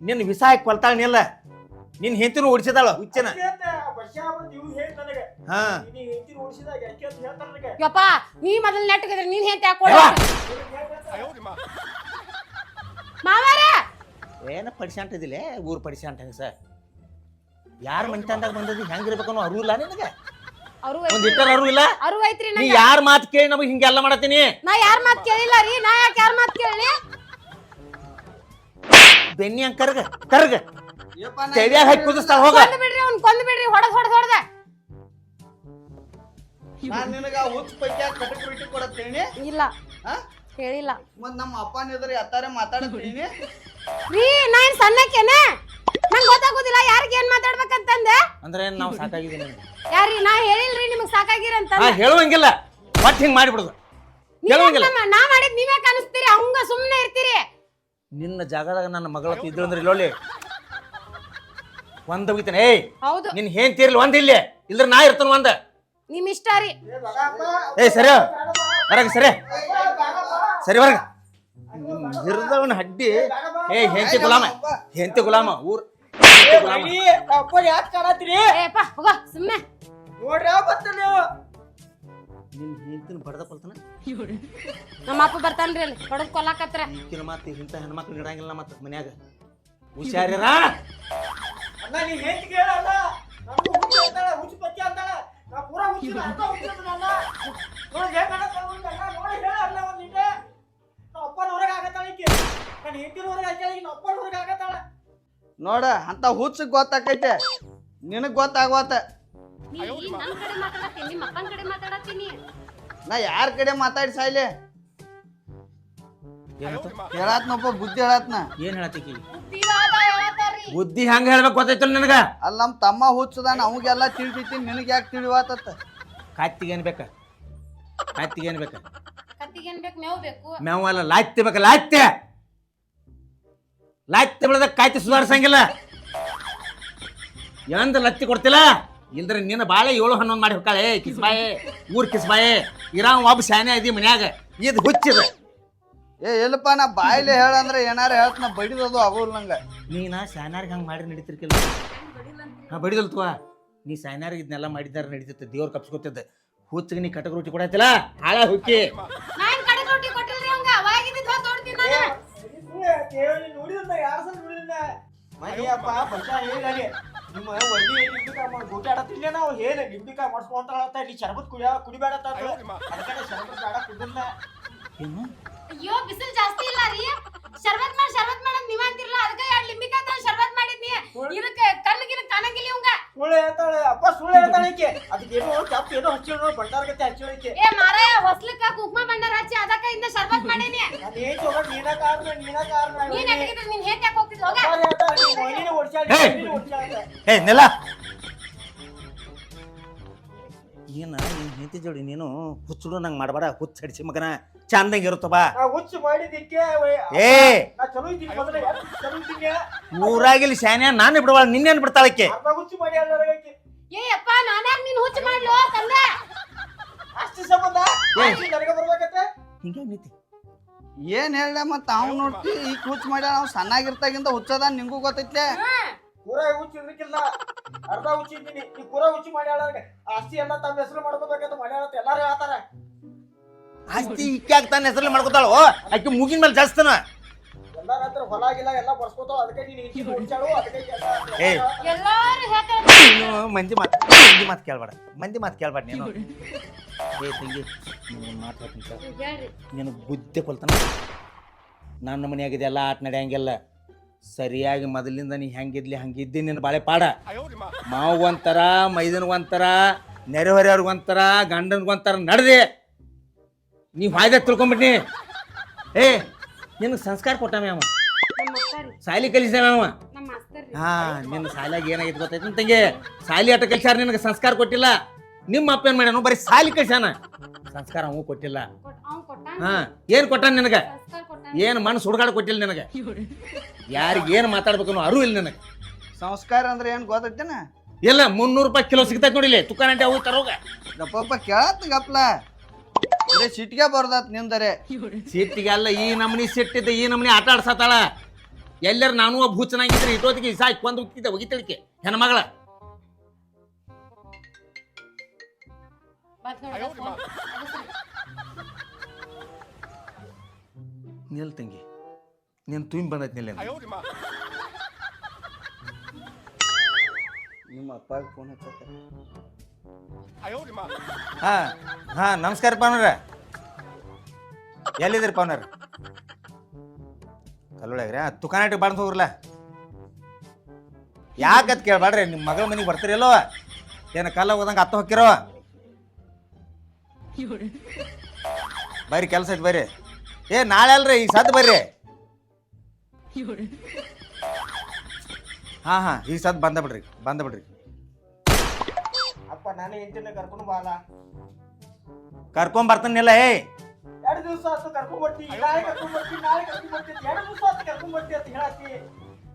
S1: ನಿನ್ನ ವಿಸ ಹಾಕಿ ಕೊಲ್ತಾಳ ನಿಲ್ಲ. ನಿನ್ನ ಹೆಂತಿನ ಓಡಿಸಿದಾಳ ಹುಚ್ಚನ. ಹಾ.
S3: ಯಪ್ಪ ನೀ ಮೊದಲ್ ನೆಟ್ಟಗಿದ್ರೆ ನೀನ್ ಹೆಂತ
S1: ಯವ್ವ.
S3: ಮಾವಾರ!
S1: ಏನ ಪಡಿಸಂಟ ಇದಿಲ್ಲ ಊರು ಪಡಿಸಂಟ ಹೆಂಗ ಸರ್? ಯಾರ ಮನಿತಂದಾಗ ಬಂದದ್ದು ಹೆಂಗಿರ್ಬೇಕು ಅನ್ನೋ ಅರಿವು ಇಲ್ಲ ನಿನಗೆ ಒಂದ್ ಇಟ್ಟರ
S3: ಅರು ಐತ್ರಿ
S1: ನೀ
S3: ನಂಗ.
S1: ಯಾರ ಮಾತು ಕೇಳಿ ನಮಗೆ ಹಿಂಗೆಲ್ಲ ಮಾಡತ್ತೀನಿ?
S3: ನಾ ಯಾರ್ ಮಾತ್ ಕೇಳಿಲ್ಲ ರೀ ನಾ ಯಾಕೆ ಯಾರ್ ಮಾತ್ ಕೇಳಿ
S1: ಬೆನ್ನಿ ಹಂಗ್ ಕರ್ಗ ಕರ್ಗ. ತೆವ್ಯಾಗ ಹಾಕಿ ಕುದಿಸ್ತಾಳ ಹೋಗ.
S3: ಕೊಂದ್ ಬಿಡ್ರಿ ಅವ್ನ್ ಕೊಂದ್ ಬಿಡ್ರಿ ಹೊಡೆದ್ ಹೊಡೆದ್ ಹೊಡೆದ.
S4: ನಾನ್ ನಿನಗ ಹುಚ್ಚ ಕಟಕ್ ಕೊಡತ್ತೇನಿ?
S3: ಇಲ್ಲ.
S4: ಹಾ
S3: ಹೇಳಿಲ್ಲ
S4: ಮತ್ ನಮ್ಮ ಅಪ್ಪನ ಎದುರು ಯಾತಾರೆ ಮಾತಾಡ್ತೀನಿ
S3: ರೀ ನಾ ಏನ್ ಸಣ್ಣಕ್ಕೇನೆ? ನಂಗ್ ಗೊತ್ತಾಗೋದಿಲ್ಲ ಯಾರಿಗೆ ಏನ್ ಮಾತಾಡ್ಬೇಕಂತಂದೆ?
S1: ಅಂದ್ರೆ ನಾವು ಸಾಕಾಗಿದ್ದೀನಿ
S3: ಯಾರಿ ನಾ ಹೇಳಿಲ್ರಿ ನಿಮಗೆ ಸಾಕಾಗಿರಂತ
S1: ಹಾ ಹೇಳುವಂಗಿಲ್ಲ. ಮತ್ತೆ ಹಿಂಗ್ ಮಾಡಿಬಿಡುದು. ಹೇಳುವಂಗಿಲ್ಲ.
S3: ನಾ ಮಾಡಿದ್ ನೀವೇ ಕಾಣಿಸ್ತೀರಿ ಹಂಗ ಸುಮ್ಮನೆ ಇರ್ತೀರಿ.
S1: ನಿನ್ನ ಜಾಗದಾಗ ನನ್ನ ಮಗಳ ಇದ್ರು ಅಂದ್ರೆ ಇಲ್ಲೊಳ್ಳಿ ಒಂದ್ ಹೋಗಿತಾನೆ ಏಯ್
S3: ಹೌದು.
S1: ನಿನ್ ಏನ್ ತೀರ್ಲಿ ಒಂದ್ ಇಲ್ಲಿ. ಇಲ್ದ್ರ ನಾ ಇರ್ತೇನೆ ಒಂದ.
S3: ನಿಮ್ ಇಷ್ಟ ರೀ.
S1: ಏಯ್ ಸರಿ. ಸರ. ಸರಿ ಸರಿ ಹೊರಗ ಹಿರಿದವನ ಹಡ್ಡಿ. ಏ ಹೆಂತಿ ಗುಲಾಮ. ಹೆಂತಿ ಗುಲಾಮ ಊರ್. ಹೆಂತಿ ಗುಲಾಮ.
S2: ಅಪ್ಪ ಯಾಕೆ ಕಾಣತ್ತೀರಿ?
S3: ಏಪ್ಪ ಹೋಗ ಸುಮ್ನೆ.
S2: ನೋಡ್ರಿ ಬತ್ತ ನೀವು?
S1: ನಿನ್ ಹೆಂತಿನ ಬಡದ ಕೊಲ್ತಾನ?
S3: ನಮ್ಮ ಅಪ್ಪ ಬರ್ತಾನ್ರಿ ಅಲ್ಲಿ ಹೊಡೆದ್ ಕೊಲ್ಲಾಕತ್ರ.
S1: ಈಕಿನ ಮಾತು ಇಂಥ ಹೆಣ್ಮಕ್ಳು ಇಡಂಗಿಲ್ಲ ಮತ್ತ ಮನ್ಯಾಗ. ಹುಷಾರಿರ?
S2: ಅಣ್ಣ ನೀ ಹೆಂಡತಿ ಕೇಳಲ್ಲ ನನಗೂ ಹುಚ್ಚ ಅಂತಾಳ ಹುಚ್ಚ ಪಚ್ಚೆ ಅಂತಾಳ. ನಾ ಪೂರಾ ಹುಚ್ಚಿನ ಅರ್ಧ ಹುಚ್ಚಿನ ಅಣ್ಣ ನೋಡಿ ಹೆಂಗ್ ಕಾಣತ್ತಾಳ ನೋಡಿ ಅಣ್ಣ ನೋಡಿ ಹೇಳ ಅಲ್ಲ ಒಂದ್ ನಿಂಟೆ ನಮ್ಮ ಅಪ್ಪನ ಹೊರಗೆ ಆಗತ್ತಾಳ ಈಕಿ ನನ್ನ ಹೆಂಡತಿನ ಹೊರಗೆ ಹಾಕ್ಯಾಳ ಈಗ ಅಪ್ಪನ ಹೊರಗೆ ಆಗತ್ತಾಳ
S4: ನೋಡ ಅಂತ ಹುಚ್ಚ ಗೊತ್ತಾಕೈತೆ. ನಿನಗ್ ಗೊತ್ತಾಗೋತ.
S3: ನೀ ನನ್ ಕಡೆ ಮಾತಾಡತ್ತೀನಿ ನಿಮ್ಮ ಅಪ್ಪನ ಕಡೆ ಮಾತಾಡತ್ತೀನಿ
S4: ನಾ. ಯಾರ ಕಡೆ ಮಾತಾಡಿ ಸಾಯ್ಲೆ?
S1: ಏನಾಯ್ತು
S4: ಹೇಳತ್ನಪ್ಪ ಬುದ್ಧಿ ಹೇಳತ್ನ.
S1: ಏನ್ ಹೇಳತ್ತೀಕಿ
S3: ಬುದ್ಧಿವಾದ ಹೇಳತ್ತಾರ್ರಿ
S1: ಬುದ್ಧಿ ಹೆಂಗ್ ಹೇಳ್ಬೇಕು ಗೊತ್ತೈತಲ್ಲ ನಿನಗ?
S4: ಅಲ್ಲಿ ನಮ್ಮ ತಮ್ಮ ಹುಚ್ಚದಾನ ಅವಾಗೆಲ್ಲ ತಿಳಿತೈತಿ ನಿನಗೆ ಯಾಕೆ ತಿಳಿವಾತತ್ತ
S1: ಕತ್ತಿಗೆ ಏನ್ ಬೇಕ? ಕಾತ್ತಿಗೆ ಏನ್ ಬೇಕ?
S3: ಕತ್ತಿಗೆ ಏನ್ ಬೇಕು ಮೇವು ಬೇಕು.
S1: ಮೇವಲ್ಲ ಲಾಯ್ತಿ ಬೇಕ ಲಾಯ್ತಿ! ಲಾಯ್ತಿ ಬೆಳೆದ ಕಾಯ್ತಿ ಸುಧಾರಿಸಂಗಿಲ್ಲ. ಎಂದ ಲತ್ತಿ ಕೊಡ್ತಿಲ್ಲ? ಇಲ್ದ್ರೆ ನಿನ್ನ ಬಾಳೆ ಏಳು ಹನ್ನೊಂದು ಮಾಡಿ ಹೊಕ್ಕಾಳೆ. ಕಿಸ್ಬಾಯಿ ಊರ್ ಕಿಸ್ಬಾಯಿ ಇರಾವ್ ಒಬ್ಬ ಶಾನೆ ಅದಿ ಮನ್ಯಾಗ. ಇದು ಹುಚ್ಚಿದ.
S4: ಏ ಇಲ್ಲಪ್ಪ ನಾ ಬಾಯಿಲೆ ಹೇಳಂದ್ರೆ ಏನಾರ ಹೇಳ್ತ ನಾ ಬಡಿದದು ಆಗೋಲ್ಲ ನಂಗೆ.
S1: ನೀನ ಶಾನ್ಯಾರಿಗೆ ಹಂಗೆ ಮಾಡಿ ನಡೀತಿರ್ಕಿಲ್ಲ. ಹಾ ಬಡಿದಲ್ ತುವ ನೀ ಶಾನ್ಯಾರಿಗೆ ಇದನ್ನೆಲ್ಲ ಮಾಡಿದ್ದಾರೆ ನಡೀತಿತ್ತು. ದೇವ್ರು ಕಪ್ಸ್ಕೊತಿದ್ದೆ. ಹುಚ್ಚಿಗೆ ನೀ ಕಟಕ ರುಚಿ ಕೊಡತ್ತಿಲ್ಲ? ಹಾಳ ಹುಕ್ಕಿ.
S3: ನಾನ್ ಕಡೆ ರೊಟ್ಟಿ ಕೊಟ್ಟಿಲ್ರಿ ಅವಂಗ ಅವಾಗಿದ್ದಿದ್ ಹೊತ್ತು ನೋಡ್ತೀನಿ ನಾನು
S2: ಕೇಳಿ ನೋಡಿದ ಯಾರ ಸಲ ನೋಡಿದ ಮನೆಯಪ್ಪ ಬಸ ಹೇಳಿ ನಿಮ್ಮ ಒಳ್ಳಿ ನಿಂಬಿಕಾಯಿ ಗೋಟಿ ಆಡತ್ತಿಲ್ಲ ನಾವು? ಹೇಳಿ ನಿಂಬಿಕಾಯಿ ಮಾಡ್ಸ್ಕೊಂತಾಳತ್ತ ನೀ ಶರಬತ್ ಕುಡಿಯ ಕುಡಿಬೇಡ ಅದಕ್ಕೆ ಶರಬತ್ ಬೇಡ ಕುಡಿದ್ನ
S1: ಏನು?
S3: ಅಯ್ಯೋ ಬಿಸಿಲು ಜಾಸ್ತಿ ಇಲ್ಲ ರೀ. ಶರ್ಬತ್ ಮಾಡಿ ಶರ್ಬತ್ ಮಾಡ್ ನೀವ ಅಂತಿರಲ್ಲ ಅದಕ್ಕೆ ಎರಡ್ ಲಿಂಬಿಕಾಯಿ ತಂದ್ ಶರ್ಬತ್ ಮಾಡಿದ್ನಿ ಇದಕ್ಕೆ ಕಣ್ಣಿಗಿನ ಕಾಣಂಗಿಲ್ಲ ಇವಂಗ.
S2: ಸುಳ್ಳು ಹೇಳ್ತಾಳೆ ಅಪ್ಪ ಸುಳ್ಳು ಹೇಳ್ತಾಳೆ ಈಕೆ. ಅದಕ್ಕೆ ಏನೋ ಕೆಪ್ಪ ಏನೋ ಹಚ್ಚಿಳ ನೋಡಿ ಬಂಡಾರ ಗತೆ ಹಚ್ಚಿಳ ಈಕೆ.
S3: ಏ ಮಾರಾಯ ಹೊಸ್ಲಕ್ಕ ಕುಕ್ಮ ಬಂಡಾರ ಹಚ್ಚಿ ಅದಕ್ಕೆ ಇಂದ ಶರ್ಬತ್ ಮಾಡೇನಿ.
S2: ಅದೇ ತಗೊಂಡು ನೀನ ಕಾರಣ ನೀನ ಕಾರಣ.
S3: ನೀನ್ ಎಟ್ಟಗಿದ್ರೆ ನೀನ್ ಹೇಗ್ ಯಾಕೆ ಹೋಗ್ತಿದ್ ಹೋಗ!
S2: ಮೊಯ್ನಿನ ಓಡ್ಸಾಡಿ
S1: ಏ ನೆಲ ಏನ ನೀನ್ ಹೆಂಡತಿ ಜೋಡಿ ನೀನು ಹುಚ್ಚುಡು ನಂಗೆ ಮಾಡಬೇಡ ಹುಚ್ಚ ಹಡಿಸಿ ಮಗನ. ಚಂದಂಗೆ ಇರುತ್ತ ಬಾ.
S2: ಹುಚ್ಚು
S1: ಏ!
S2: ನಾ ಚಲೋ ಇದ್ದೀನಿ ಮೊದಲೇ. ಯಾಕ್ ಚಲೋ ಇದ್ದೀನಿ
S1: ಊರಾಗಿಲ್ ಶಾನ್ಯ ನಾನು ಬಿಡವಾಳ ನಿನ್ನೇನು ಬಿಡ್ತಾಳಕ್ಕೆ
S2: ಅರ್ಧ ಹುಚ್ಚು ಮಾಡಿ
S3: ಏ ಅಪ್ಪ ನಾನ್ಯಾಕ್ ನೀನ್ ಹುಚ್ಚ ಮಾಡ್ಲು ತಂದ?
S2: ಅಷ್ಟು ಸಂಬಂಧ?
S1: ಏಯ್!
S2: ಅಷ್ಟು ನನಗೆ ಬರ್ಬೇಕತ್ತೆ
S1: ಹಿಂಗೆ ನೀತಿ.
S4: ಏನ್ ಹೇಳ ಮತ್ತ ಅವ್ನ ನೋಡ್ತಿ ಈ ಹುಚ್ಚ ಮಾಡ್ಯಾಳ ಅವ್ ಸಣ್ಣಾಗಿರ್ತಾಗಿಂದ ಹುಚ್ಚದ ನಿಂಗೂ ಗೊತ್ತೈತ್ಲೆ?
S2: ಪೂರ ಹುಚ್ಚು ಇರ್ಲಿಕ್ಕಿಲ್ಲ. ಅರ್ಧ ಉಚ್ಚಿ ಇದ್ದೀನಿ. ಈ ಪೂರ ಮಾಡಿ ಮಾಡ್ಯಾಳ ಆಸ್ತಿ ಎಲ್ಲ ತಮ್ಮ ಹೆಸರು ಮಾಡ್ಕೋಬೇಕಂತ ಮಳೆ ಹೇಳತ್ತೆ ಎಲ್ಲಾರು ಹೇಳ್ತಾರ.
S1: ಆಸ್ತಿ ಇಕ್ಕಾಗ ತನ್ನ ಹೆಸರಲ್ಲಿ ಮಾಡ್ಕೊತಾಳು? ಆಕೆ ಮುಗಿನ ಮೇಲೆ ಜಾಸ್ತಿನ
S2: ಎಲ್ಲಾರ ಹತ್ರ ಹೊಲ ಗಿಲ್ಲ ಎಲ್ಲ ಬರ್ಸ್ಕೊತಾವ ಅದಕ್ಕೆ ನೀನು ಹಿಂಗೆ ಹುಚ್ಚಾಳು ಅದಕ್ಕೆ.
S3: ಎಲ್ಲಾರು ಹೇಳ್ತಾರೆ.
S1: ನೀನು ಮಂದಿ ಮಾತು ಮಂದಿ ಮಾತು ಕೇಳಬೇಡ. ಮಂದಿ ಮಾತು ಕೇಳಬೇಡ ನೀನು. ಏ ತಂಗಿ ನೀನು ಮಾತು ಹೇಳ್ತೀನಿ ನಿನಗೆ ಬುದ್ಧಿ ಕೊಲ್ತಾನ. ನನ್ನ ಮನೆಯಾಗಿದೆ ಎಲ್ಲ ಆಟ ನಡೆಯಂಗಿಲ್ಲ. ಸರಿಯಾಗಿ ಮೊದಲಿಂದ ನೀ ಹೆಂಗಿದ್ಲಿ ಹಂಗಿದ್ದಿ ನಿನ್ನ ಬಾಳೆ ಪಾಡ. ಮಾವು ಒಂಥರ ಮೈದನ್ಗೆ ಒಂಥರ ನೆರೆಹೊರೆಯವ್ರಿಗೆ ಒಂಥರ ಗಂಡನ್ಗೆ ಒಂಥರ ನಡೆದೆ. ನೀ ಹಾಯ್ದ ತಿಳ್ಕೊಂಬಿಟ್ನಿ. ಏ ನಿನಗೆ ಸಂಸ್ಕಾರ ಕೊಟ್ಟ ಅವ
S3: ಅಕ್ಕರಿ
S1: ಸಾಲಿ ಕಲಿಸ್ಯಾನ ಅವ ಹಾ ನಿನ್ನ ಸಾಲಿಯಾಗ ಏನಾಗಿತ್ತು ಗೊತ್ತೈತಿ ತಂಗಿ ಸಾಲಿ ಆಟ ಕಲಿಸ್ಯಾರ ನಿನಗೆ ಸಂಸ್ಕಾರ ಕೊಟ್ಟಿಲ್ಲ. ನಿಮ್ಮ ಅಪ್ಪ ಏನು ಮಾಡ್ಯಾನು? ಬರೀ ಸಾಲಿ ಕಲ್ಸ್ಯಾನ? ಸಂಸ್ಕಾರ ಅವು ಕೊಟ್ಟಿಲ್ಲ.
S3: ಕೊಟ್- ಅವ್ನ್ ಕೊಟ್ಟಾನ?
S1: ಹಾ ಏನ್ ಕೊಟ್ಟಾನ ನಿನಗ?
S3: ಸಂಸ್ಕಾರ ಕೊಟ್ಟಾನ?
S1: ಏನ್ ಮನಸ್ಸು ಹುಡುಗಾಡ ಕೊಟ್ಟಿಲ್ಲ ನಿನಗೆ? ಯಾರಿಗೆ ಏನ್ ಮಾತಾಡ್ಬೇಕು ಅನ್ನೋ ಅರಿವು ಇಲ್ಲ ನಿನಗೆ.
S4: ಸಂಸ್ಕಾರ ಅಂದ್ರೆ ಏನ್ ಗೊತ್ತೈತೇನ?
S1: ಇಲ್ಲ ಮುನ್ನೂರು ರೂಪಾಯಿ ಕಿಲೋ ಸಿಗ್ತೈತಿ ನೋಡಿಲಿ ಅಂಟೆ ಅವು ತರೋಗ.
S4: ಗಪ್ಪ ಕೇಳತ್ ಗಪ್ಲ. ಬರೀ ಸಿಟ್ಗೆ ಬರ್ದಾತ್ ನಿಂದರೆ.
S1: ಸಿಟ್ಟಿಗೆ ಅಲ್ಲ ಈ ನಮನಿ ಸಿಟ್ಟಿದ್ದ ಈ ನಮನಿ ಆಟ ಆಡ್ಸತ್ತಾಳ ಎಲ್ಲರ ನಾನು ಒಬ್ಬ ಹುಚ್ಚನಾಗಿದ್ರೆ ಇಟ್ಟೋತಿಗೆ ಸಾಕ್ ಕೊಂದು ಹೋಗಿದ್ದೆ ಒಗಿತಳಿಕೆ. ಹೆಣ್ಮಗಳ
S3: ಬಂತ್.
S1: ನಿಲ್ ತಂಗಿ. ನೀನು ತುಂಬಿ ಬಂದೈತಿ ನಿಲ್ಲ
S4: ನಿಮ್ಮ ಅಪ್ಪಾಗ ಫೋನ್
S1: ಹಾ ಹಾ ನಮಸ್ಕಾರ ಪವನರ ಎಲ್ಲಿದ್ದೀರಿ ಪವನರ್ ಕಲ್ಲೊಳಗ್ರಿ? ತುಕಾನಾಟಿಗೆ ಬಾಡ್ದು ಹೋಗ್ರಲ್ಲ. ಯಾಕೆ ಅದ್ ಕೇಳ್ಬೇಡ್ರಿ ನಿಮ್ಮ ಮಗಳ ಮನೆಗೆ ಬರ್ತೀರಲ್ಲೋ ಏನು ಕಲ್ಲ ಹೋದಂಗೆ ಅತ್ತ ಹೊಕ್ಕಿರೋ? ಬರ್ರಿ ಕೆಲಸ ಐತೆ ಬರ್ರಿ ಏ ನಾಳೆ ಅಲ್ರಿ ಈಗ ಸದ್ ಬರ್ರಿ. ಹಾ ಹಾ ಈಗ ಸದ್ ಬಂದ ಬಿಡ್ರಿ ಬಂದ ಬಿಡ್ರಿ.
S2: ಅಪ್ಪ ನಾನು ಹೆಂಡತಿನ ಕರ್ಕೊಂಡು ಬಾಲ
S1: ಕರ್ಕೊಂಡ್ ಬರ್ತಾನಿಲ್ಲ ಏ.
S2: ಎರಡು ದಿವಸ ಆತು ಕರ್ಕೊಂಡ್ ಬರ್ತೀನಿ ನಾಳೆ ಕರ್ಕೊಂಡ್ ಬರ್ತೀನಿ ನಾಳೆ ಕರ್ಕೊಂಡ್ ಬರ್ತೀನಿ ಎರಡು ದಿವಸ ಆತು ಕರ್ಕೊಂಡ್ ಬರ್ತೀನಿ ಅಂತ ಹೇಳತ್ತಿ.